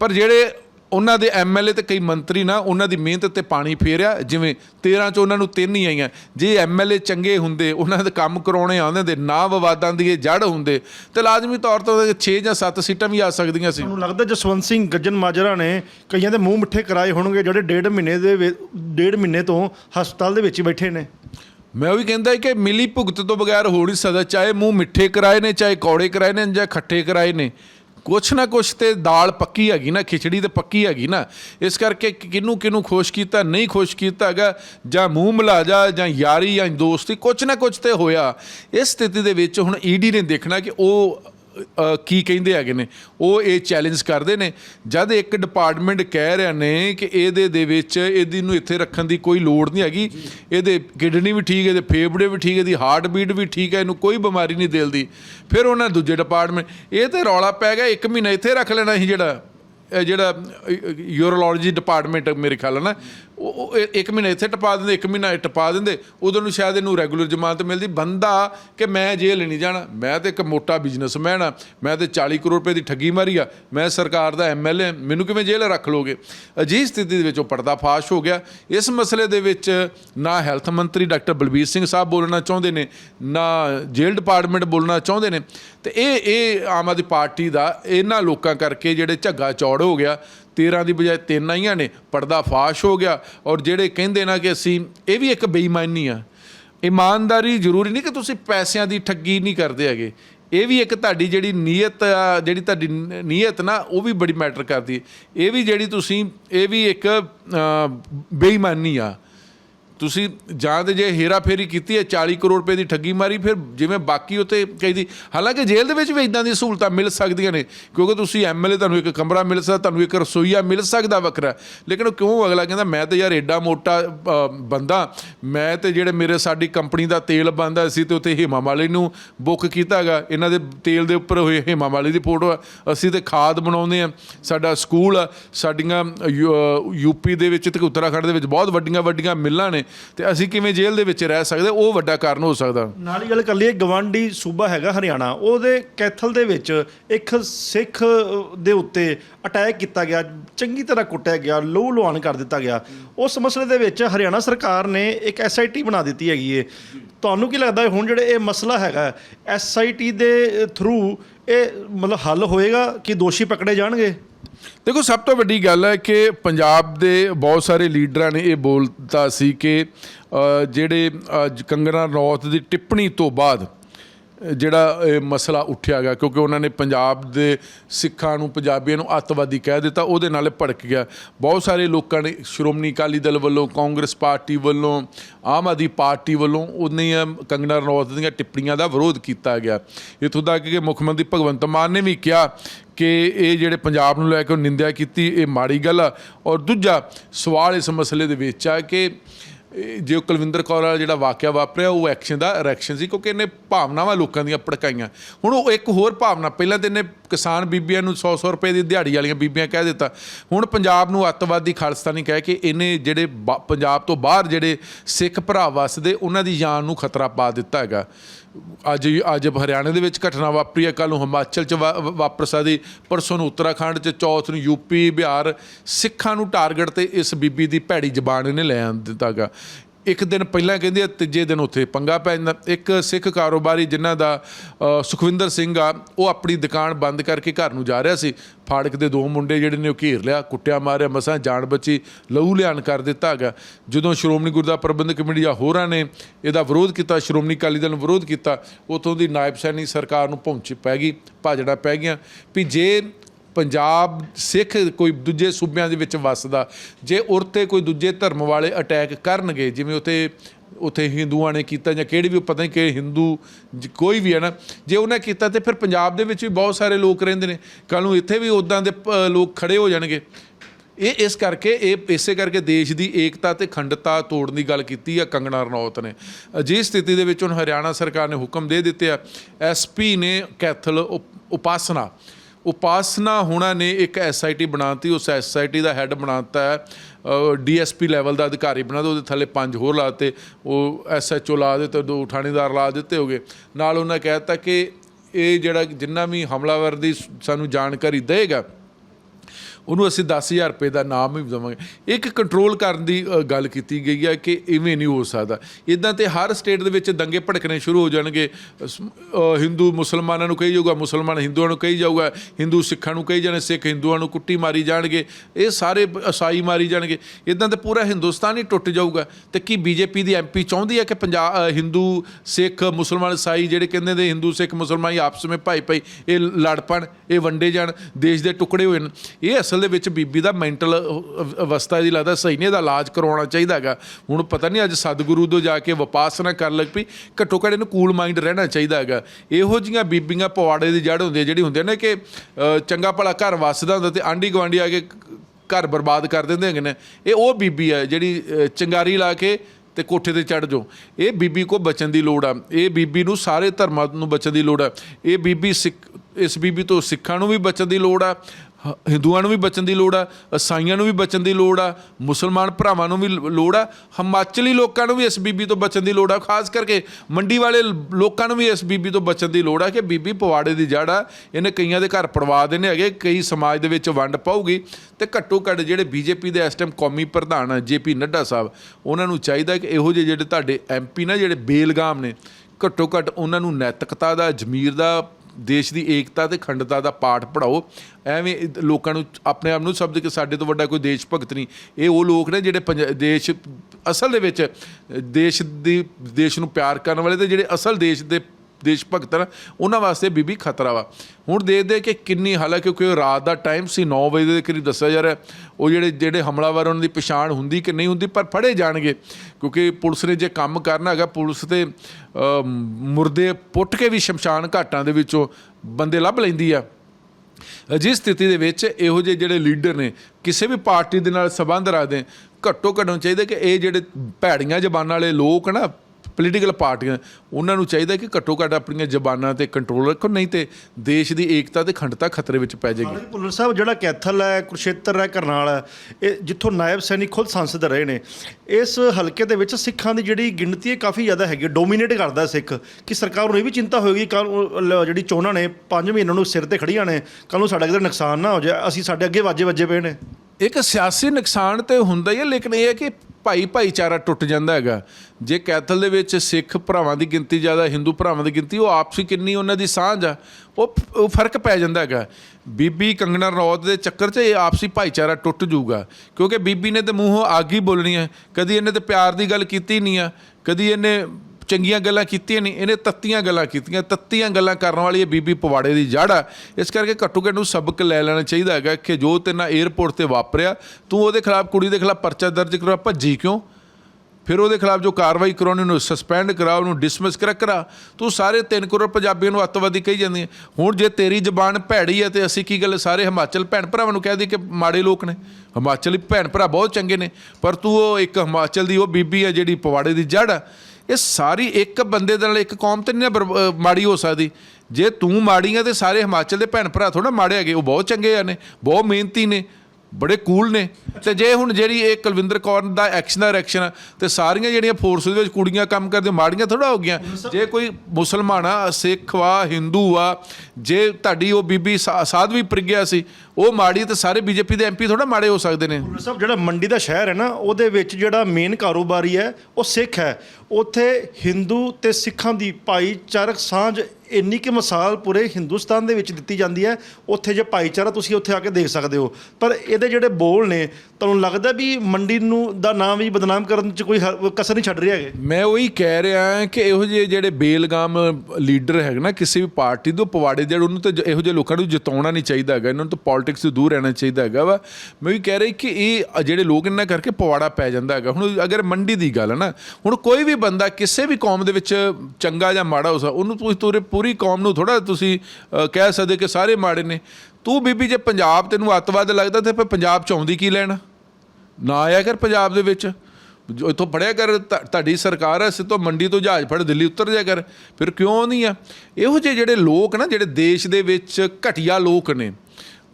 ਪਰ ਜਿਹੜੇ ਉਹਨਾਂ ਦੇ ਐਮਐਲਏ ਤੇ ਕਈ ਮੰਤਰੀ ਨਾ ਉਹਨਾਂ ਦੀ ਮਿਹਨਤ ਤੇ ਪਾਣੀ ਫੇਰਿਆ ਜਿਵੇਂ 13 ਚ ਉਹਨਾਂ ਨੂੰ ਤਿੰਨ ਹੀ ਆਈਆਂ। ਜੇ ਐਮਐਲਏ ਚੰਗੇ ਹੁੰਦੇ ਉਹਨਾਂ ਦੇ ਕੰਮ ਕਰਾਉਣੇ ਆਉਂਦੇ ਦੇ ਨਾ ਵਿਵਾਦਾਂ ਦੀ ਜੜ ਹੁੰਦੇ ਤੇ ਲਾਜ਼ਮੀ ਤੌਰ ਤੇ 6 ਜਾਂ 7 ਸੀਟਾਂ ਵੀ ਆ ਸਕਦੀਆਂ ਸੀ। ਮੈਨੂੰ ਲੱਗਦਾ ਜਸਵੰਤ ਸਿੰਘ ਗੱਜਨ ਮਾਜਰਾ ਨੇ ਕਈਆਂ ਦੇ ਮੂੰਹ ਮਿੱਠੇ ਕਰਾਏ ਹੋਣਗੇ ਜਿਹੜੇ ਡੇਢ ਮਹੀਨੇ ਦੇ ਡੇਢ ਮਹੀਨੇ ਤੋਂ ਹਸਪਤਾਲ ਦੇ ਵਿੱਚ ਹੀ ਬੈਠੇ ਨੇ? ਮੈਂ ਉਹ ਵੀ ਕਹਿੰਦਾ ਕਿ ਮਿਲੀ ਭੁਗਤ ਤੋਂ ਬਗੈਰ ਹੋ ਨਹੀਂ ਸਕਦਾ ਚਾਹੇ ਮੂੰਹ ਮਿੱਠੇ ਕਰਾਏ ਨੇ ਚਾਹੇ ਕੌੜੇ ਕਰਾਏ ਨੇ ਜਾਂ ਖੱਟੇ ਕਰਾਏ ਨੇ। ਕੁਛ ਨਾ ਕੁਛ ਤੇ ਦਾਲ ਪੱਕੀ ਹੈਗੀ ਨਾ, ਖਿਚੜੀ ਤੇ ਪੱਕੀ ਹੈਗੀ ਨਾ, ਇਸ ਕਰਕੇ ਕਿ- ਕਿਹਨੂੰ ਕਿਹਨੂੰ ਖੁਸ਼ ਕੀਤਾ, ਨਹੀਂ ਖੁਸ਼ ਕੀਤਾ ਹੈਗਾ, ਜਾਂ ਮੂੰਹ ਮਿਲਾ ਜਾ, ਜਾਂ ਯਾਰੀ ਜਾਂ ਦੋਸਤੀ ਕੁਛ ਨਾ ਕੁਛ ਤੇ ਹੋਇਆ। ਇਸ ਸਥਿਤੀ ਦੇ ਵਿੱਚ ਹੁਣ ਈਡੀ ਨੇ ਦੇਖਣਾ ਕਿ ਉਹ ਕੀ ਕਹਿੰਦੇ ਹੈਗੇ ਨੇ? ਉਹ ਇਹ ਚੈਲੰਜ ਕਰਦੇ ਨੇ। ਜਦ ਇੱਕ ਡਿਪਾਰਟਮੈਂਟ ਕਹਿ ਰਿਹਾ ਨੇ ਕਿ ਇਹਦੇ ਦੇ ਵਿੱਚ ਇਹਦੀ ਨੂੰ ਇੱਥੇ ਰੱਖਣ ਦੀ ਕੋਈ ਲੋੜ ਨਹੀਂ ਹੈਗੀ, ਇਹਦੇ ਕਿਡਨੀ ਵੀ ਠੀਕ ਹੈ, ਇਹਦੇ ਫੇਫੜੇ ਵੀ ਠੀਕ ਹੈ, ਇਹਦੀ ਹਾਰਟ ਬੀਟ ਵੀ ਠੀਕ ਹੈ, ਇਹਨੂੰ ਕੋਈ ਬਿਮਾਰੀ ਨਹੀਂ ਦਿਲ ਦੀ ਫਿਰ ਉਹਨਾਂ ਦੂਜੇ ਡਿਪਾਰਟਮੈਂਟ ਇਹ ਤੇ ਰੌਲਾ ਪੈ ਗਿਆ, ਇੱਕ ਮਹੀਨਾ ਇੱਥੇ ਰੱਖ ਲੈਣਾ ਸੀ ਜਿਹੜਾ, ਇਹ ਜਿਹੜਾ ਯੂਰੋਲੋਜੀ ਡਿਪਾਰਟਮੈਂਟ ਮੇਰੇ ਖਿਆਲ ਨਾਲ। ਨਾ ਉਹ ਇਹ ਇੱਕ ਮਹੀਨਾ ਇੱਥੇ ਟਪਾ ਦਿੰਦੇ, ਇੱਕ ਮਹੀਨਾ ਇਹ ਟਪਾ ਦਿੰਦੇ, ਉਦੋਂ ਨੂੰ ਸ਼ਾਇਦ ਇਹਨੂੰ ਰੈਗੂਲਰ ਜ਼ਮਾਨਤ ਮਿਲਦੀ। ਬੰਦਾ ਕਿ ਮੈਂ ਜੇਲ੍ਹ ਨਹੀਂ ਜਾਣਾ, ਮੈਂ ਤੇ ਇੱਕ ਮੋਟਾ ਬਿਜ਼ਨਸਮੈਨ ਆ, ਮੈਂ ਤੇ 40 ਕਰੋੜ ਰੁਪਏ ਦੀ ਠੱਗੀ ਮਾਰੀ ਆ, ਮੈਂ ਸਰਕਾਰ ਦਾ ਐਮਐਲਏ ਮੈਨੂੰ ਕਿਵੇਂ ਜੇਲ੍ਹ ਰੱਖ ਲੋਗੇ? ਅਜਿਹੀ ਸਥਿਤੀ ਦੇ ਵਿੱਚ ਉਹ ਪਰਦਾ ਫਾਸ਼ ਹੋ ਗਿਆ। ਇਸ ਮਸਲੇ ਦੇ ਵਿੱਚ ਨਾ ਹੈਲਥ ਮੰਤਰੀ ਡਾਕਟਰ ਬਲਬੀਰ ਸਿੰਘ ਸਾਹਿਬ ਬੋਲਣਾ ਚਾਹੁੰਦੇ ਨੇ, ਨਾ ਜੇਲ੍ਹ ਡਿਪਾਰਟਮੈਂਟ ਬੋਲਣਾ ਚਾਹੁੰਦੇ ਨੇ। ਤੇ ਇਹ ਇਹ ਆਮ ਆਦਮੀ ਪਾਰਟੀ ਦਾ ਇਹਨਾਂ ਲੋਕਾਂ ਕਰਕੇ ਜਿਹੜੇ ਝੱਗਾ ਚੌੜ ਹੋ ਗਿਆ 13 ਦੀ ਬਜਾਏ ਤਿੰਨ ਆਈਆਂ ਨੇ, ਪਰਦਾ ਫਾਸ਼ ਹੋ ਗਿਆ। ਔਰ ਜਿਹੜੇ ਕਹਿੰਦੇ ਨਾ ਕਿ ਅਸੀਂ, ਇਹ ਵੀ ਇੱਕ ਬੇਈਮਾਨੀ ਆ। ਇਮਾਨਦਾਰੀ ਜ਼ਰੂਰੀ ਨਹੀਂ ਕਿ ਤੁਸੀਂ ਪੈਸਿਆਂ ਦੀ ਠੱਗੀ ਨਹੀਂ ਕਰਦੇ ਹੈਗੇ। ਇਹ ਵੀ ਇੱਕ ਤੁਹਾਡੀ ਜਿਹੜੀ ਨੀਅਤ ਆ, ਜਿਹੜੀ ਤੁਹਾਡੀ ਨੀਅਤ ਨਾ, ਉਹ ਵੀ ਬੜੀ ਮੈਟਰ ਕਰਦੀ ਹੈ। ਇਹ ਵੀ ਜਿਹੜੀ ਤੁਸੀਂ, ਇਹ ਵੀ ਇੱਕ ਬੇਈਮਾਨੀ ਆ। ਤੁਸੀਂ ਜਾਂ ਤੇ ਜੇ ਹੇਰਾ ਫੇਰੀ ਕੀਤੀ ਹੈ 40 ਕਰੋੜ ਰੁਪਏ ਦੀ ਠੱਗੀ ਮਾਰੀ, ਫਿਰ ਜਿਵੇਂ ਬਾਕੀ ਉਤੇ ਕਹਿੰਦੀ ਹਾਲਾਂਕਿ ਜੇਲ੍ਹ ਦੇ ਵਿੱਚ ਵੀ ਇਦਾਂ ਦੀ ਸਹੂਲਤਾਂ ਮਿਲ ਸਕਦੀਆਂ ਨੇ, ਕਿਉਂਕਿ ਤੁਸੀਂ ਐਮਐਲਏ ਤੁਹਾਨੂੰ ਇੱਕ ਕਮਰਾ ਮਿਲ ਸਕਦਾ, ਤੁਹਾਨੂੰ ਇੱਕ ਰਸੋਈਆ ਮਿਲ ਸਕਦਾ ਵੱਖਰਾ। ਲੇਕਿਨ ਉਹ ਕਿਉਂ ਅਗਲਾ ਕਹਿੰਦਾ, ਮੈਂ ਤੇ ਯਾਰ ਐਡਾ ਮੋਟਾ ਬੰਦਾ, ਮੈਂ ਤੇ ਜਿਹੜੇ ਮੇਰੇ ਸਾਡੀ ਕੰਪਨੀ ਦਾ ਤੇਲ ਬੰਦਾ ਸੀ ਤੇ ਉੱਥੇ ਹੇਮਾ ਮਾਲੀ ਨੂੰ ਬੁੱਕ ਕੀਤਾਗਾ। ਇਹਨਾਂ ਦੇ ਤੇਲ ਦੇ ਉੱਪਰ ਹੋਏ ਹੇਮਾ ਮਾਲੀ ਦੀ ਫੋਟੋ ਆ। ਅਸੀਂ ਤੇ ਖਾਦ ਬਣਾਉਂਦੇ ਆ ਸਾਡਾ ਸਕੂਲ ਆ, ਸਾਡੀਆਂ ਯੂਪੀ ਦੇ ਵਿੱਚ ਤੇ ਉੱਤਰਾਖੰਡ ਦੇ ਵਿੱਚ ਬਹੁਤ ਵੱਡੀਆਂ ਵੱਡੀਆਂ ਮਿੱਲਾਂ ਨੇ। ਤੇ ਅਸੀਂ ਕਿਵੇਂ ਜੇਲ੍ਹ ਦੇ ਵਿੱਚ ਰਹਿ ਸਕਦੇ? ਉਹ ਵੱਡਾ ਕਾਰਨ ਹੋ ਸਕਦਾ। ਨਾਲ ਹੀ ਗੱਲ ਕਰ ਲਈਏ, ਗਵਾਂਢੀ ਸੂਬਾ ਹੈਗਾ ਹਰਿਆਣਾ। ਉਹਦੇ ਕੈਥਲ ਦੇ ਵਿੱਚ ਇੱਕ ਸਿੱਖ ਦੇ ਉੱਤੇ ਅਟੈਕ ਕੀਤਾ ਗਿਆ। ਚੰਗੀ ਤਰ੍ਹਾਂ ਕੁੱਟਿਆ ਗਿਆ, ਲਹੂ ਲੁਹਾਨ ਕਰ ਦਿੱਤਾ ਗਿਆ। ਉਸ ਮਸਲੇ ਦੇ ਵਿੱਚ ਹਰਿਆਣਾ ਸਰਕਾਰ ਨੇ ਇੱਕ ਐਸਆਈਟੀ ਬਣਾ ਦਿੱਤੀ ਹੈਗੀ ਏ। ਤੁਹਾਨੂੰ ਕੀ ਲੱਗਦਾ ਹੁਣ ਜਿਹੜੇ ਇਹ ਮਸਲਾ ਹੈਗਾ ਐਸਆਈਟੀ ਦੇ ਥਰੂ ਇਹ ਮਤਲਬ ਹੱਲ ਹੋਏਗਾ ਕਿ ਦੋਸ਼ੀ ਪਕੜੇ ਜਾਣਗੇ? ਦੇਖੋ, ਸਭ ਤੋਂ ਵੱਡੀ ਗੱਲ ਹੈ ਕਿ ਪੰਜਾਬ ਦੇ ਬਹੁਤ ਸਾਰੇ ਲੀਡਰਾਂ ਨੇ ਇਹ ਬੋਲਤਾ ਸੀ ਕਿ ਜਿਹੜੇ ਕੰਗਣਾ ਰੌਤ ਦੀ ਟਿੱਪਣੀ ਤੋਂ ਬਾਅਦ ਜਿਹੜਾ ਇਹ ਮਸਲਾ ਉੱਠਿਆ ਗਿਆ, ਕਿਉਂਕਿ ਉਹਨਾਂ ਨੇ ਪੰਜਾਬ ਦੇ ਸਿੱਖਾਂ ਨੂੰ, ਪੰਜਾਬੀਆਂ ਨੂੰ ਅੱਤਵਾਦੀ ਕਹਿ ਦਿੱਤਾ, ਉਹਦੇ ਨਾਲ ਇਹ ਭੜਕ ਗਿਆ। ਬਹੁਤ ਸਾਰੇ ਲੋਕਾਂ ਨੇ, ਸ਼੍ਰੋਮਣੀ ਅਕਾਲੀ ਦਲ ਵੱਲੋਂ, ਕਾਂਗਰਸ ਪਾਰਟੀ ਵੱਲੋਂ, ਆਮ ਆਦਮੀ ਪਾਰਟੀ ਵੱਲੋਂ ਉਹਨੀਆਂ ਕੰਗਨਾ ਰਣੌਤ ਦੀਆਂ ਟਿੱਪਣੀਆਂ ਦਾ ਵਿਰੋਧ ਕੀਤਾ ਗਿਆ। ਇੱਥੋਂ ਤੱਕ ਕਿ ਮੁੱਖ ਮੰਤਰੀ ਭਗਵੰਤ ਮਾਨ ਨੇ ਵੀ ਕਿਹਾ ਕਿ ਇਹ ਜਿਹੜੇ ਪੰਜਾਬ ਨੂੰ ਲੈ ਕੇ ਉਹ ਨਿੰਦਿਆ ਕੀਤੀ, ਇਹ ਮਾੜੀ ਗੱਲ ਆ। ਔਰ ਦੂਜਾ ਸਵਾਲ ਇਸ ਮਸਲੇ ਦੇ ਵਿੱਚ ਆ ਕਿ ਜੋ ਕੁਲਵਿੰਦਰ ਕੌਰ ਵਾਲਾ ਜਿਹੜਾ ਵਾਕਿਆ ਵਾਪਰਿਆ, ਉਹ ਐਕਸ਼ਨ ਦਾ ਰਿਐਕਸ਼ਨ ਸੀ ਕਿਉਂਕਿ ਇਹਨੇ ਭਾਵਨਾਵਾਂ ਲੋਕਾਂ ਦੀਆਂ ਭੜਕਾਈਆਂ। ਹੁਣ ਉਹ ਇੱਕ ਹੋਰ ਭਾਵਨਾ, ਪਹਿਲਾਂ ਤੇ ਇਹਨੇ ਕਿਸਾਨ ਬੀਬੀਆਂ ਨੂੰ 100-100 ਰੁਪਏ ਦੀ ਦਿਹਾੜੀ ਵਾਲੀਆਂ ਬੀਬੀਆਂ ਕਹਿ ਦਿੱਤਾ। ਹੁਣ ਪੰਜਾਬ ਨੂੰ ਅੱਤਵਾਦੀ ਖਾਲਿਸਤਾਨੀ ਕਹਿ ਕੇ ਇਹਨੇ ਜਿਹੜੇ ਬਾ- ਪੰਜਾਬ ਤੋਂ ਬਾਹਰ ਜਿਹੜੇ ਸਿੱਖ ਭਰਾ ਵਸਦੇ, ਉਹਨਾਂ ਦੀ ਜਾਨ ਨੂੰ ਖਤਰਾ ਪਾ ਦਿੱਤਾ ਹੈਗਾ। ਅੱਜ ਅੱਜ ਹਰਿਆਣੇ ਦੇ ਵਿੱਚ ਘਟਨਾ ਵਾਪਰੀ ਹੈ। ਕੱਲ ਨੂੰ ਹਿਮਾਚਲ ਚ ਵਾ- ਵਾਪਰ ਸਕਦੀ। ਪਰਸੋਂ ਨੂੰ ਉੱਤਰਾਖੰਡ ਚ, ਚੌਥ ਨੂੰ ਯੂਪੀ, ਬਿਹਾਰ ਸਿੱਖਾਂ ਨੂੰ ਟਾਰਗੇਟ ਤੇ ਇਸ ਬੀਬੀ ਦੀ ਭੈੜੀ ਜ਼ਬਾਨ ਇਹਨੇ ਲੈ ਆਂ ਦਿੱਤਾਗਾ ਇੱਕ ਦਿਨ ਪਹਿਲਾਂ ਕਹਿੰਦੇ ਆ, ਤੀਜੇ ਦਿਨ ਉੱਥੇ ਪੰਗਾ ਪੈ ਜਾਂਦਾ। ਇੱਕ ਸਿੱਖ ਕਾਰੋਬਾਰੀ ਜਿਨ੍ਹਾਂ ਦਾ ਸੁਖਵਿੰਦਰ ਸਿੰਘ ਆ, ਉਹ ਆਪਣੀ ਦੁਕਾਨ ਬੰਦ ਕਰਕੇ ਘਰ ਨੂੰ ਜਾ ਰਿਹਾ ਸੀ। ਫਾੜਕ ਦੇ ਦੋ ਮੁੰਡੇ ਜਿਹੜੇ ਨੇ, ਉਹ ਘੇਰ ਲਿਆ, ਕੁੱਟਿਆ, ਮਾਰਿਆ, ਮਸਾਂ ਜਾਨ ਬਚੀ, ਲਹੂ ਲਿਆਣ ਕਰ ਦਿੱਤਾ ਹੈਗਾ। ਜਦੋਂ ਸ਼੍ਰੋਮਣੀ ਗੁਰਦਾ ਪ੍ਰਬੰਧਕ ਕਮੇਟੀ ਜਾਂ ਹੋਰਾਂ ਨੇ ਇਹਦਾ ਵਿਰੋਧ ਕੀਤਾ, ਸ਼੍ਰੋਮਣੀ ਅਕਾਲੀ ਦਲ ਨੂੰ ਵਿਰੋਧ ਕੀਤਾ, ਉਥੋਂ ਦੀ ਨਾਇਬ ਸੈਣੀ ਸਰਕਾਰ ਨੂੰ ਪਹੁੰਚ ਪੈ ਗਈ, ਭਾਜੜਾ ਪੈ ਗਈਆਂ। ਵੀ ਜੇ ਪੰਜਾਬ ਸਿੱਖ ਕੋਈ ਦੂਜੇ ਸੂਬਿਆਂ ਦੇ ਵਿੱਚ ਵੱਸਦਾ, ਜੇ ਉਰਤੇ ਕੋਈ ਦੂਜੇ ਧਰਮ ਵਾਲੇ ਅਟੈਕ ਕਰਨਗੇ, ਜਿਵੇਂ ਉਤੇ ਉਥੇ ਹਿੰਦੂਆਂ ਨੇ ਕੀਤਾ ਜਾਂ ਕਿਹੜੀ ਵੀ, ਪਤਾ ਨਹੀਂ ਕਿ ਹਿੰਦੂ ਜ- ਕੋਈ ਵੀ ਹੈ ਨਾ, ਜੇ ਉਹਨੇ ਕੀਤਾ ਤੇ ਫਿਰ ਪੰਜਾਬ ਦੇ ਵਿੱਚ ਵੀ ਬਹੁਤ ਸਾਰੇ ਲੋਕ ਰਹਿੰਦੇ ਨੇ। ਕੱਲ ਨੂੰ ਇੱਥੇ ਵੀ ਉਦਾਂ ਦੇ ਪ- ਲੋਕ ਖੜੇ ਹੋ ਜਾਣਗੇ। ਇਹ, ਇਸ ਕਰਕੇ ਇਹ, ਇਸੇ ਕਰਕੇ ਦੇਸ਼ ਦੀ ਏਕਤਾ ਤੇ ਅਖੰਡਤਾ ਤੋੜਨ ਦੀ ਗੱਲ ਕੀਤੀ ਆ ਕੰਗਣਾ ਰਣੌਤ ਨੇ। ਅਜਿਹੀ ਸਥਿਤੀ ਦੇ ਵਿੱਚ ਹੁਣ ਹਰਿਆਣਾ ਸਰਕਾਰ ਨੇ ਹੁਕਮ ਦੇ ਦਿੱਤੇ ਆ। ਐਸਪੀ ਨੇ ਕੈਥਲ ਉਪ- ਉਪਾਸਨਾ ਉਪਾਸਨਾ ਹੋਣਾ ਨੇ ਇੱਕ ਐਸਆਈਟੀ ਬਣਾਤੀ, ਉਸ ਐਸਆਈਟੀ ਦਾ ਹੈੱਡ ਬਣਾਤਾ ਹੈ ਡੀਐਸਪੀ ਲੈਵਲ ਦਾ ਅਧਿਕਾਰੀ ਬਣਾ ਦੋ ਉਹਦੇ ਥੱਲੇ ਪੰਜ ਹੋਰ ਲਾਤੇ ਉਹ ਐਸਐਚਓ ਲਾ ਦਿੱਤੇ, ਦੋ ਥਾਣੇਦਾਰ ਲਾ ਦਿੱਤੇ ਹੋਗੇ। ਨਾਲ ਉਹਨਾਂ ਕਹਿ ਦਿੱਤਾ ਕਿ ਇਹ ਜਿਹੜਾ ਜਿੰਨਾ ਵੀ ਹਮਲਾਵਰ ਦੀ ਸਾਨੂੰ ਜਾਣਕਾਰੀ ਦੇਗਾ ਉਹਨੂੰ ਅਸੀਂ 10000 ਰੁਪਏ ਦਾ ਨਾਮ ਵੀ ਦੇਵਾਂਗੇ। ਇੱਕ ਕੰਟਰੋਲ ਕਰਨ ਦੀ ਗੱਲ ਕੀਤੀ ਗਈ ਹੈ ਕਿ ਇਵੇਂ ਨਹੀਂ ਹੋ ਸਕਦਾ। ਇਦਾਂ ਤੇ ਹਰ ਸਟੇਟ ਦੇ ਵਿੱਚ ਦੰਗੇ ਭੜਕਣੇ ਸ਼ੁਰੂ ਹੋ ਜਾਣਗੇ। ਹਿੰਦੂ ਮੁਸਲਮਾਨਾਂ ਨੂੰ ਕਹੀ ਜਾਊਗਾ, ਮੁਸਲਮਾਨ ਹਿੰਦੂਆਂ ਨੂੰ ਕਹੀ ਜਾਊਗਾ, ਹਿੰਦੂ ਸਿੱਖਾਂ ਨੂੰ ਕਹੀ ਜਾਣੇ, ਸਿੱਖ ਹਿੰਦੂਆਂ ਨੂੰ ਕੁੱਟੀ ਮਾਰੀ ਜਾਣਗੇ। ਇਹ ਸਾਰੇ ਬ- ਈਸਾਈ ਮਾਰੀ ਜਾਣਗੇ। ਇਦਾਂ ਤੇ ਪੂਰਾ ਹਿੰਦੁਸਤਾਨ ਹੀ ਟੁੱਟ ਜਾਊਗਾ। ਤੇ ਕੀ ਬੀਜੇਪੀ ਦੀ ਐਮਪੀ ਚਾਹੁੰਦੀ ਹੈ ਕਿ ਪੰਜਾਬ ਹਿੰਦੂ, ਸਿੱਖ, ਮੁਸਲਮਾਨ ਈਸਾਈ ਜਿਹੜੇ ਕਹਿੰਦੇ ਨੇ ਹਿੰਦੂ, ਸਿੱਖ, ਮੁਸਲਮਾਨ ਹੀ ਆਪਸ ਵਿੱਚ ਭਾਈ ਭਾਈ ਇਹ ਲੜ ਪਣ, ਇਹ ਵੰਡੇ ਜਾਣ, ਦੇਸ਼ ਦੇ ਟੁਕੜੇ ਹੋਏ ਨੇ। ਇਹ ਅਸਲ ਦੇ ਵਿੱਚ ਬੀਬੀ ਦਾ ਮੈਂਟਲ ਅਵਸਥਾ ਦੀ ਲੱਗਦਾ ਸਹੀ ਨਹੀਂ, ਇਹਦਾ ਇਲਾਜ ਕਰਵਾਉਣਾ ਚਾਹੀਦਾ ਹੈਗਾ। ਹੁਣ ਪਤਾ ਨਹੀਂ ਅੱਜ ਸਤਿਗੁਰੂ ਤੋਂ ਜਾ ਕੇ ਵਿਪਾਸਨਾ ਕਰਨ ਲੱਗ ਪਈ, ਘੱਟੋ ਘੱਟ ਇਹਨੂੰ ਕੂਲ ਮਾਈਂਡ ਰਹਿਣਾ ਚਾਹੀਦਾ ਹੈਗਾ। ਇਹੋ ਜੀਆਂ ਬੀਬੀਆਂ ਪਵਾੜੇ ਦੀ ਜੜ ਹੁੰਦੀ ਹੈ ਜਿਹੜੀ ਹੁੰਦੀ ਹੈ ਨਾ ਕਿ ਚੰਗਾ ਭਲਾ ਘਰ ਵਸਦਾ ਹੁੰਦਾ ਤੇ ਆਂਢੀ ਗੁਆਂਢੀ ਆ ਕੇ ਘਰ ਬਰਬਾਦ ਕਰ ਦਿੰਦੇ ਹੈਗੇ ਨੇ। ਇਹ ਉਹ ਬੀਬੀ ਆ ਜਿਹੜੀ ਚੰਗਾਰੀ ਲਾ ਕੇ ਤੇ ਕੋਠੇ ਤੇ ਚੜ ਜਾਓ। ਇਹ ਬੀਬੀ ਕੋ ਬਚਣ ਦੀ ਲੋੜ ਆ। ਇਹ ਬੀਬੀ ਨੂੰ ਸਾਰੇ ਧਰਮਾਂ ਨੂੰ ਬਚਣ ਦੀ ਲੋੜ ਆ। ਇਹ ਬੀਬੀ ਸਿੱਖ, ਇਸ ਬੀਬੀ ਤੋਂ ਸਿੱਖਾਂ ਨੂੰ ਵੀ ਬਚਣ ਦੀ ਲੋੜ ਆ। ਹਿੰਦੂਆਂ ਨੂੰ ਵੀ ਬਚਣ ਦੀ ਲੋੜ ਆ, ਈਸਾਈਆਂ ਨੂੰ ਵੀ ਬਚਣ ਦੀ ਲੋੜ ਆ, ਮੁਸਲਮਾਨ ਭਰਾਵਾਂ ਨੂੰ ਵੀ ਲੋੜ ਆ, ਹਿਮਾਚਲੀ ਲੋਕਾਂ ਨੂੰ ਵੀ ਇਸ ਬੀਬੀ ਤੋਂ ਬਚਣ ਦੀ ਲੋੜ ਆ, ਖਾਸ ਕਰਕੇ ਮੰਡੀ ਵਾਲੇ ਲੋਕਾਂ ਨੂੰ ਵੀ ਇਸ ਬੀਬੀ ਤੋਂ ਬਚਣ ਦੀ ਲੋੜ ਆ ਕਿ ਬੀਬੀ ਪਵਾੜੇ ਦੀ ਜੜ ਆ, ਇਹਨੇ ਕਈਆਂ ਦੇ ਘਰ ਪੜਵਾ ਦੇਣੇ ਹੈਗੇ, ਕਈ ਸਮਾਜ ਦੇ ਵਿੱਚ ਵੰਡ ਪਾਊਗੀ ਤੇ ਘੱਟੋ ਘੱਟ ਜਿਹੜੇ ਬੀਜੇਪੀ ਦੇ ਇਸ ਟਾਈਮ ਕੌਮੀ ਪ੍ਰਧਾਨ ਜੇਪੀ ਨੱਡਾ ਸਾਹਿਬ, ਉਹਨਾਂ ਨੂੰ ਚਾਹੀਦਾ ਕਿ ਇਹੋ ਜਿਹੇ ਜਿਹੜੇ ਤੁਹਾਡੇ ਐਮਪੀ ਨਾ ਜਿਹੜੇ ਬੇਲਗਾਮ ਨੇ, ਘੱਟੋ ਘੱਟ ਉਹਨਾਂ ਨੂੰ ਨੈਤਿਕਤਾ ਦਾ, ਜ਼ਮੀਰ ਦਾ ਦੇਸ਼ ਦੀ ਏਕਤਾ ਤੇ ਖੰਡਤਾ ਦਾ ਪਾਠ ਪੜਾਓ ਐਵੇਂ ਲੋਕਾਂ ਨੂੰ ਆਪਣੇ ਆਪ ਨੂੰ ਸ਼ਬਦ ਕਿ ਸਾਡੇ ਤੋਂ ਵੱਡਾ ਕੋਈ ਦੇਸ਼ ਭਗਤ ਨਹੀਂ। ਇਹ ਉਹ ਲੋਕ ਨੇ ਜਿਹੜੇ ਪੰਜਾ- ਦੇਸ਼ ਅਸਲ ਦੇ ਵਿੱਚ ਦੇਸ਼ ਦੀ, ਦੇਸ਼ ਨੂੰ ਪਿਆਰ ਕਰਨ ਵਾਲੇ ਤੇ ਜਿਹੜੇ ਅਸਲ ਦੇਸ਼ ਦੇ ਦੇਸ਼ ਭਗਤ ਨੇ ਉਹਨਾਂ ਵਾਸਤੇ ਬੀਬੀ ਖਤਰਾ ਵਾ। ਹੁਣ ਦੇਖਦੇ ਕਿ ਕਿੰਨੀ ਹਾਲਾਂਕਿ ਕਿਉਂਕਿ ਉਹ ਰਾਤ ਦਾ ਟਾਈਮ ਸੀ 9 ਵਜੇ ਦੇ ਕਰੀਬ ਦੱਸਿਆ ਜਾ ਰਿਹਾ, ਉਹ ਜਿਹੜੇ ਜਿਹੜੇ ਹਮਲਾਵਰ ਉਹਨਾਂ ਦੀ ਪਛਾਣ ਹੁੰਦੀ ਕਿ ਨਹੀਂ ਹੁੰਦੀ, ਪਰ ਫੜੇ ਜਾਣਗੇ। ਕਿਉਂਕਿ ਪੁਲਿਸ ਨੇ ਜੇ ਕੰਮ ਕਰਨਾ ਹੈਗਾ, ਪੁਲਿਸ ਤੇ ਮੁਰਦੇ ਪੁੱਟ ਕੇ ਵੀ ਸ਼ਮਸ਼ਾਨ ਘਾਟਾਂ ਦੇ ਵਿੱਚੋਂ ਬੰਦੇ ਲੱਭ ਲੈਂਦੀ ਆ। ਅਜਿਹੀ ਸਥਿਤੀ ਦੇ ਵਿੱਚ ਇਹੋ ਜਿਹੇ ਜਿਹੜੇ ਲੀਡਰ ਨੇ, ਕਿਸੇ ਵੀ ਪਾਰਟੀ ਦੇ ਨਾਲ ਸੰਬੰਧ ਰੱਖਦੇ, ਘੱਟੋ ਘੱਟ ਚਾਹੀਦਾ ਕਿ ਇਹ ਜਿਹੜੇ ਭੈੜੀਆਂ ਜ਼ਬਾਨਾਂ ਵਾਲੇ ਲੋਕ ਨਾ ਪੋਲੀਟੀਕਲ ਪਾਰਟੀਆਂ ਉਹਨਾਂ ਨੂੰ ਚਾਹੀਦਾ ਕਿ ਘੱਟੋ ਘੱਟ ਆਪਣੀਆਂ ਜ਼ਬਾਨਾਂ ਤੇ ਕੰਟਰੋਲ ਰੱਖੋ ਨਹੀਂ ਤੇ ਦੇਸ਼ ਦੀ ਏਕਤਾ ਤੇ ਖੰਡਤਾ ਖਤਰੇ ਵਿੱਚ ਪੈ ਜਾਏਗੀ। ਭੁੱਲਰ ਸਾਹਿਬ ਜਿਹੜਾ ਕੈਥਲ ਹੈ ਕੁਰਸ਼ੇਤਰ ਹੈ ਕਰਨਾਲ ਹੈ ਇਹ ਜਿੱਥੋਂ ਨਾਇਬ ਸੈਨਿਕ ਖੁਦ ਸੰਸਦ ਰਹੇ ਨੇ ਇਸ ਹਲਕੇ ਦੇ ਵਿੱਚ ਸਿੱਖਾਂ ਦੀ ਜਿਹੜੀ ਗਿਣਤੀ ਹੈ ਕਾਫੀ ਜ਼ਿਆਦਾ ਹੈਗੀ ਡੋਮੀਨੇਟ ਕਰਦਾ ਸਿੱਖ ਕਿ ਸਰਕਾਰ ਨੂੰ ਇਹ ਵੀ ਚਿੰਤਾ ਹੋਏਗੀ ਜਿਹੜੀ ਚੋਣਾਂ ਨੇ 5 ਮਹੀਨਿਆਂ ਨੂੰ ਸਿਰ ਤੇ ਖੜੀਆਂ ਨੇ ਕੱਲ ਨੂੰ ਸਾਡਾ ਕਿਤੇ ਨੁਕਸਾਨ ਨਾ ਹੋ ਜਾਏ ਅਸੀਂ ਸਾਡੇ ਅੱਗੇ ਵਾਜੇ ਵੱਜੇ ਪਏ ਨੇ। ਇੱਕ ਸਿਆਸੀ ਨੁਕਸਾਨ ਤੇ ਹੁੰਦਾ ਹੀ ਹੈ ਲੇਕਿਨ ਇਹ ਹੈ ਕਿ ਭਾਈ ਭਾਈਚਾਰਾ ਟੁੱਟ ਜਾਂਦਾ ਹੈਗਾ। ਜੇ ਕੈਥਲ ਦੇ ਵਿੱਚ ਸਿੱਖ ਭਰਾਵਾਂ ਦੀ ਗਿਣਤੀ ਜ਼ਿਆਦਾ, ਹਿੰਦੂ ਭਰਾਵਾਂ ਦੀ ਗਿਣਤੀ, ਉਹ ਆਪਸੀ ਕਿੰਨੀ ਉਹਨਾਂ ਦੀ ਸਾਂਝ ਆ, ਉਹ ਉਹ ਫ਼ਰਕ ਪੈ ਜਾਂਦਾ ਹੈਗਾ। ਬੀਬੀ ਕੰਗਣਾ ਰਣੌਤ ਦੇ ਚੱਕਰ 'ਚ ਇਹ ਆਪਸੀ ਭਾਈਚਾਰਾ ਟੁੱਟ ਜਾਊਗਾ। ਕਿਉਂਕਿ ਬੀਬੀ ਨੇ ਤੇ ਮੂੰਹੋਂ ਆਗ ਹੀ ਬੋਲਣੀ ਹੈ। ਕਦੀ ਇਹਨੇ ਤੇ ਪਿਆਰ ਦੀ ਗੱਲ ਕੀਤੀ ਨਹੀਂ ਆ। ਕਦੀ ਇਹਨੇ ਚੰਗੀਆਂ ਗੱਲਾਂ ਕੀਤੀਆਂ ਨਹੀਂ, ਇਹਨੇ ਤੱਤੀਆਂ ਗੱਲਾਂ ਕੀਤੀਆਂ। ਤੱਤੀਆਂ ਗੱਲਾਂ ਕਰਨ ਵਾਲੀ ਇਹ ਬੀਬੀ ਪਵਾੜੇ ਦੀ ਜੜ ਆ। ਇਸ ਕਰਕੇ ਘੱਟੋ ਘੱਟ ਨੂੰ ਸਬਕ ਲੈ ਲੈਣਾ ਚਾਹੀਦਾ ਹੈਗਾ ਕਿ ਜੋ ਤੇਰੇ ਨਾਲ 에ਅਰਪੋਰਟ ਤੇ ਵਾਪਰਿਆ, ਤੂੰ ਉਹਦੇ ਖਿਲਾਫ ਕੁੜੀ ਦੇ ਖਿਲਾਫ ਪਰਚਾ ਦਰਜ ਕਰਵਾ, ਭੱਜੀ ਕਿਉਂ? ਫਿਰ ਉਹਦੇ ਖਿਲਾਫ ਜੋ ਕਾਰਵਾਈ ਕਰਾਉਣੀ, ਉਹਨੂੰ ਸਸਪੈਂਡ ਕਰਾ, ਉਹਨੂੰ ਡਿਸਮਿਸ ਕਰਾ ਕਰਾ। ਤੂੰ ਸਾਰੇ 3 ਕਰੋੜ ਪੰਜਾਬੀਆਂ ਨੂੰ ਅੱਤਵਾਦੀ ਕਹੀ ਜਾਂਦੀ ਹੈ। ਹੁਣ ਜੇ ਤੇਰੀ ਜ਼ਬਾਨ ਭੈੜੀ ਹੈ ਤੇ ਅਸੀਂ ਕੀ ਗੱਲ, ਸਾਰੇ ਹਿਮਾਚਲ ਭੈਣ ਭਰਾਵਾਂ ਨੂੰ ਕਹਿ ਦੀ ਕਿ ਮਾੜੇ ਲੋਕ ਨੇ। ਹਿਮਾਚਲੀ ਭੈਣ ਭਰਾ ਬਹੁਤ ਚੰਗੇ ਨੇ, ਪਰ ਤੂੰ ਉਹ ਇੱਕ ਹਿਮਾਚਲ ਦੀ ਉਹ ਬੀਬੀ ਹੈ ਜਿਹੜੀ ਪਵਾੜੇ ਦੀ ਜੜ ਆ। ਇਹ ਸਾਰੀ ਇੱਕ ਬੰਦੇ ਦੇ ਨਾਲ ਇੱਕ ਕੌਮ ਤੇ ਨਹੀਂ ਨਾ ਬਰਬ- ਮਾੜੀ ਹੋ ਸਕਦੀ। ਜੇ ਤੂੰ ਮਾੜੀ ਆ ਤੇ ਸਾਰੇ ਹਿਮਾਚਲ ਦੇ ਭੈਣ ਭਰਾ ਥੋੜਾ ਮਾੜੇ ਹੈਗੇ, ਉਹ ਬਹੁਤ ਚੰਗੇ ਆ ਨੇ, ਬਹੁਤ ਮਿਹਨਤੀ ਨੇ। ਬੜੇ ਕੂਲ ਨੇ। ਤੇ ਜੇ ਹੁਣ ਜਿਹੜੀ ਇਹ ਕੁਲਵਿੰਦਰ ਕੌਰ ਦਾ ਐਕਸ਼ਨ ਦਾ ਰਿਐਕਸ਼ਨ ਤੇ ਸਾਰੀਆਂ ਜਿਹੜੀਆਂ ਫੋਰਸ ਦੇ ਵਿੱਚ ਕੁੜੀਆਂ ਕੰਮ ਕਰਦੀਆਂ, ਮਾੜੀਆਂ ਥੋੜਾ ਹੋ ਗਈਆਂ। ਜੇ ਕੋਈ ਮੁਸਲਮਾਨ ਆ, ਸਿੱਖ ਵਾ, ਹਿੰਦੂ ਆ, ਜੇ ਤੁਹਾਡੀ ਉਹ ਬੀਬੀ ਸਾਧਵੀ ਪ੍ਰਗਿਆ ਸੀ, ਉਹ ਮਾੜੀ ਤੇ ਸਾਰੇ ਬੀਜੇਪੀ ਦੇ ਐਮਪੀ ਥੋੜਾ ਮਾੜੇ ਹੋ ਸਕਦੇ ਨੇ। ਸਭ ਜਿਹੜਾ ਮੰਡੀ ਦਾ ਸ਼ਹਿਰ ਹੈ ਨਾ, ਉਹਦੇ ਵਿੱਚ ਜਿਹੜਾ ਮੇਨ ਕਾਰੋਬਾਰੀ ਹੈ, ਉਹ ਸਿੱਖ ਹੈ। ਉੱਥੇ ਹਿੰਦੂ ਤੇ ਸਿੱਖਾਂ ਦੀ ਭਾਈਚਾਰਕ ਸਾਂਝ ਇੰਨੀ ਕਿ ਮਿਸਾਲ ਪੂਰੇ ਹਿੰਦੁਸਤਾਨ ਦੇ ਵਿੱਚ ਦਿੱਤੀ ਜਾਂਦੀ ਹੈ, ਉੱਥੇ ਜੇ ਭਾਈਚਾਰਾ ਤੁਸੀਂ ਉੱਥੇ ਆ ਕੇ ਦੇਖ ਸਕਦੇ ਹੋ। ਪਰ ਇਹਦੇ ਜਿਹੜੇ ਬੋਲ ਨੇ, ਤੁਹਾਨੂੰ ਲੱਗਦਾ ਵੀ ਮੰਡੀ ਨੂੰ ਦਾ ਨਾਮ ਵੀ ਬਦਨਾਮ ਕਰਨ 'ਚ ਕੋਈ ਹ- ਕਸਰ ਨਹੀਂ ਛੱਡ ਰਿਹਾ ਹੈਗੇ? ਮੈਂ ਉਹੀ ਕਹਿ ਰਿਹਾ ਕਿ ਇਹੋ ਜਿਹੇ ਜਿਹੜੇ ਬੇਲਗਾਮ ਲੀਡਰ ਹੈਗੇ ਨਾ, ਕਿਸੇ ਵੀ ਪਾਰਟੀ ਦੇ ਉਹ ਪਵਾੜੇ ਜਿਹੜੇ ਉਹਨੂੰ ਤਾਂ ਇਹੋ ਜਿਹੇ ਲੋਕਾਂ ਨੂੰ ਜਿਤਾਉਣਾ ਨਹੀਂ ਚਾਹੀਦਾ ਹੈਗਾ, ਇਹਨਾਂ ਨੂੰ ਤਾਂ ਪੋਲਿਟਿਕਸ ਤੋਂ ਦੂਰ ਰਹਿਣਾ ਚਾਹੀਦਾ ਹੈਗਾ ਵਾ। ਮੈਂ ਵੀ ਕਹਿ ਰਿਹਾ ਕਿ ਇਹ ਜਿਹੜੇ ਲੋਕ ਇਹਨਾਂ ਕਰਕੇ ਪਵਾੜਾ ਪੈ ਜਾਂਦਾ ਹੈਗਾ। ਹੁਣ ਅਗਰ ਮੰਡੀ ਦੀ ਗੱਲ ਹੈ ਨਾ, ਹੁਣ ਕੋਈ ਵੀ ਬੰਦਾ ਕਿਸੇ ਵੀ ਕੌਮ ਦੇ ਵਿੱਚ ਚੰਗਾ ਜਾਂ ਮਾੜਾ ਹੋ ਸਕਦਾ, ਉਹਨੂੰ ਤੁਸੀਂ ਪੂਰੇ ਪੂਰੀ ਕੌਮ ਨੂੰ ਥੋੜਾ ਤੁਸੀਂ ਕਹਿ ਸਕਦੇ ਕਿ ਸਾਰੇ ਮਾੜੇ ਨੇ। ਤੂੰ ਬੀਬੀ, ਜੇ ਪੰਜਾਬ ਤੈਨੂੰ ਅੱਤਵਾਦ ਲੱਗਦਾ, ਤੇ ਫਿਰ ਪੰਜਾਬ ਚ ਆਉਂਦੀ ਕੀ ਲੈਣਾ? ਨਾ ਆਇਆ ਕਰ ਪੰਜਾਬ ਦੇ ਵਿੱਚ। ਜੋ ਇੱਥੋਂ ਪੜਿਆ ਕਰ, ਤੁ- ਤੁਹਾਡੀ ਸਰਕਾਰ ਹੈ ਸਿੱਧੋ ਮੰਡੀ ਤੋਂ ਜਹਾਜ਼ ਫੜ, ਦਿੱਲੀ ਉਤਰ ਜਾ ਕਰ। ਫਿਰ ਕਿਉਂ ਨਹੀਂ ਆ? ਇਹੋ ਜਿਹੇ ਜਿਹੜੇ ਲੋਕ ਨਾ, ਜਿਹੜੇ ਦੇਸ਼ ਦੇ ਵਿੱਚ ਘਟੀਆ ਲੋਕ ਨੇ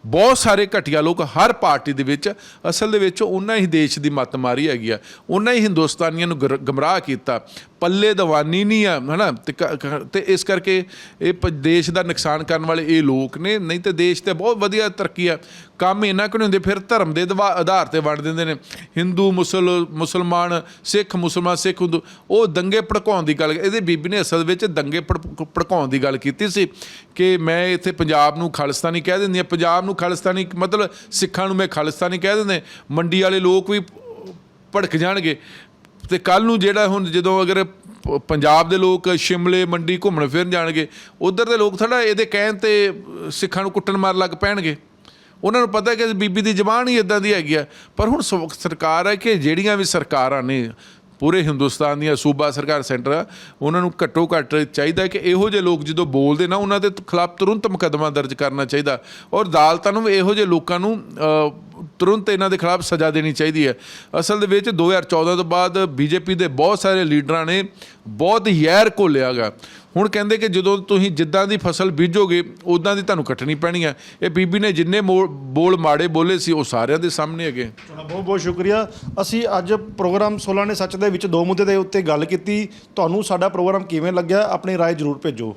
ਬਹੁਤ ਸਾਰੇ ਘਟੀਆ ਲੋਕ ਹਰ ਪਾਰਟੀ ਦੇ ਵਿੱਚ, ਅਸਲ ਦੇ ਵਿੱਚ ਉਹਨਾਂ ਹੀ ਦੇਸ਼ ਦੀ ਮੱਤ ਮਾਰੀ ਹੈਗੀ ਆ। ਉਹਨਾਂ ਹੀ ਹਿੰਦੁਸਤਾਨੀਆਂ ਨੂੰ ਗਰ- ਗਮਰਾਹ ਕੀਤਾ। ਪੱਲੇ ਦਵਾਨੀ ਨਹੀਂ ਆ, ਹਨਾ? ਤੇ ਕ- ਕ- ਤੇ ਇਸ ਕਰਕੇ ਇਹ ਪ- ਦੇਸ਼ ਦਾ ਨੁਕਸਾਨ ਕਰਨ ਵਾਲੇ ਇਹ ਲੋਕ ਨੇ। ਨਹੀਂ ਤੇ ਦੇਸ਼ ਤੇ ਬਹੁਤ ਵਧੀਆ ਤਰੱਕੀ ਆ। ਕੰਮ ਇਹਨਾਂ ਕਿ ਨਹੀਂ ਹੁੰਦੇ, ਫਿਰ ਧਰਮ ਦੇ ਦਵਾ- ਆਧਾਰ ਤੇ ਵੰਡ ਦਿੰਦੇ ਨੇ। ਹਿੰਦੂ, ਮੁਸਲ, ਮੁਸਲਮਾਨ, ਸਿੱਖ ਮੁਸਲਮਾਨ, ਸਿੱਖ, ਹਿੰਦੂ, ਉਹ ਦੰਗੇ ਭੜਕਾਉਣ ਦੀ ਗੱਲ ਇਹਦੇ ਬੀਬੀ ਨੇ ਅਸਲ ਵਿੱਚ ਦੰਗੇ ਭੜ- ਭੜਕਾਉਣ ਦੀ ਗੱਲ ਕੀਤੀ ਸੀ। ਕਿ ਮੈਂ ਇੱਥੇ ਪੰਜਾਬ ਨੂੰ ਖਾਲਿਸਤਾਨੀ ਕਹਿ ਦਿੰਦੀ ਆ ਪੰਜਾਬ ਨੂੰ ਖਾਲਿਸਤਾਨੀ ਮਤਲਬ ਸਿੱਖਾਂ ਨੂੰ ਮੈਂ ਖਾਲਿਸਤਾਨੀ ਕਹਿ ਦਿੰਦੇ ਮੰਡੀ ਵਾਲੇ ਲੋਕ ਵੀ ਭੜਕ ਜਾਣਗੇ। ਤੇ ਕੱਲ ਨੂੰ ਜਿਹੜਾ ਹੁਣ ਜਦੋਂ ਅਗਰ ਪੰਜਾਬ ਦੇ ਲੋਕ ਸ਼ਿਮਲੇ, ਮੰਡੀ ਘੁੰਮਣ ਫਿਰਨ ਜਾਣਗੇ, ਉਧਰ ਦੇ ਲੋਕ ਥੋੜਾ ਇਹਦੇ ਕਹਿਣ ਤੇ ਸਿੱਖਾਂ ਨੂੰ ਕੁੱਟਣ ਮਾਰ ਲੱਗ ਪੈਣਗੇ। ਉਹਨਾਂ ਨੂੰ ਪਤਾ ਹੈ ਕਿ ਬੀਬੀ ਦੀ ਜ਼ਬਾਨ ਹੀ ਇਦਾਂ ਦੀ ਹੈਗੀ ਆ। ਪਰ ਹੁਣ ਸ- ਸਰਕਾਰ ਹੈ ਕਿ ਜਿਹੜੀਆਂ ਵੀ ਸਰਕਾਰਾਂ ਨੇ ਪੂਰੇ ਹਿੰਦੁਸਤਾਨ ਦੀਆਂ ਸੂਬਾ ਸਰਕਾਰ ਸੈਂਟਰ ਉਹਨਾਂ ਨੂੰ ਘੱਟੋ ਘੱਟ ਚਾਹੀਦਾ ਕਿ ਇਹੋ ਜਿਹੇ ਲੋਕ ਜਦੋਂ ਬੋਲਦੇ ਨਾ, ਉਹਨਾਂ ਦੇ ਖਿਲਾਫ ਤੁਰੰਤ ਮੁਕੱਦਮਾ ਦਰਜ ਕਰਨਾ ਚਾਹੀਦਾ। ਔਰ ਅਦਾਲਤਾਂ ਨੂੰ ਵੀ ਇਹੋ ਜਿਹੇ ਲੋਕਾਂ ਨੂੰ ਤੁਰੰਤ ਇਹਨਾਂ ਦੇ ਖਿਲਾਫ ਸਜ਼ਾ ਦੇਣੀ ਚਾਹੀਦੀ ਹੈ। ਅਸਲ ਦੇ ਵਿੱਚ 2014 ਤੋਂ ਬਾਅਦ ਬੀਜੇਪੀ ਦੇ ਬਹੁਤ ਸਾਰੇ ਲੀਡਰਾਂ ਨੇ ਬਹੁਤ ਯੈਰ ਘੋਲਿਆਗਾ ਹੁਣ ਕਹਿੰਦੇ ਕਿ ਜਦੋਂ ਤੁਸੀਂ ਜਿੱਦਾਂ ਦੀ ਫਸਲ ਬੀਜੋਗੇ ਉਦਾਂ ਦੀ ਤੁਹਾਨੂੰ ਕੱਟਣੀ ਪੈਣੀ ਹੈ ਇਹ ਬੀਬੀ ਨੇ ਜਿੰਨੇ ਮੋਲ- ਬੋਲ ਮਾੜੇ ਬੋਲੇ ਸੀ ਉਹ ਸਾਰਿਆਂ ਦੇ ਸਾਹਮਣੇ ਹੈਗੇ ਤੁਹਾਡਾ ਬਹੁਤ ਬਹੁਤ ਸ਼ੁਕਰੀਆ ਅਸੀਂ ਅੱਜ ਪ੍ਰੋਗਰਾਮ 16 ਨੇ ਸੱਚ ਦੇ ਵਿੱਚ ਦੋ ਮੁੱਦੇ ਦੇ ਉੱਤੇ ਗੱਲ ਕੀਤੀ ਤੁਹਾਨੂੰ ਸਾਡਾ ਪ੍ਰੋਗਰਾਮ ਕਿਵੇਂ ਲੱਗਿਆ ਆਪਣੀ رائے ਜ਼ਰੂਰ ਭੇਜੋ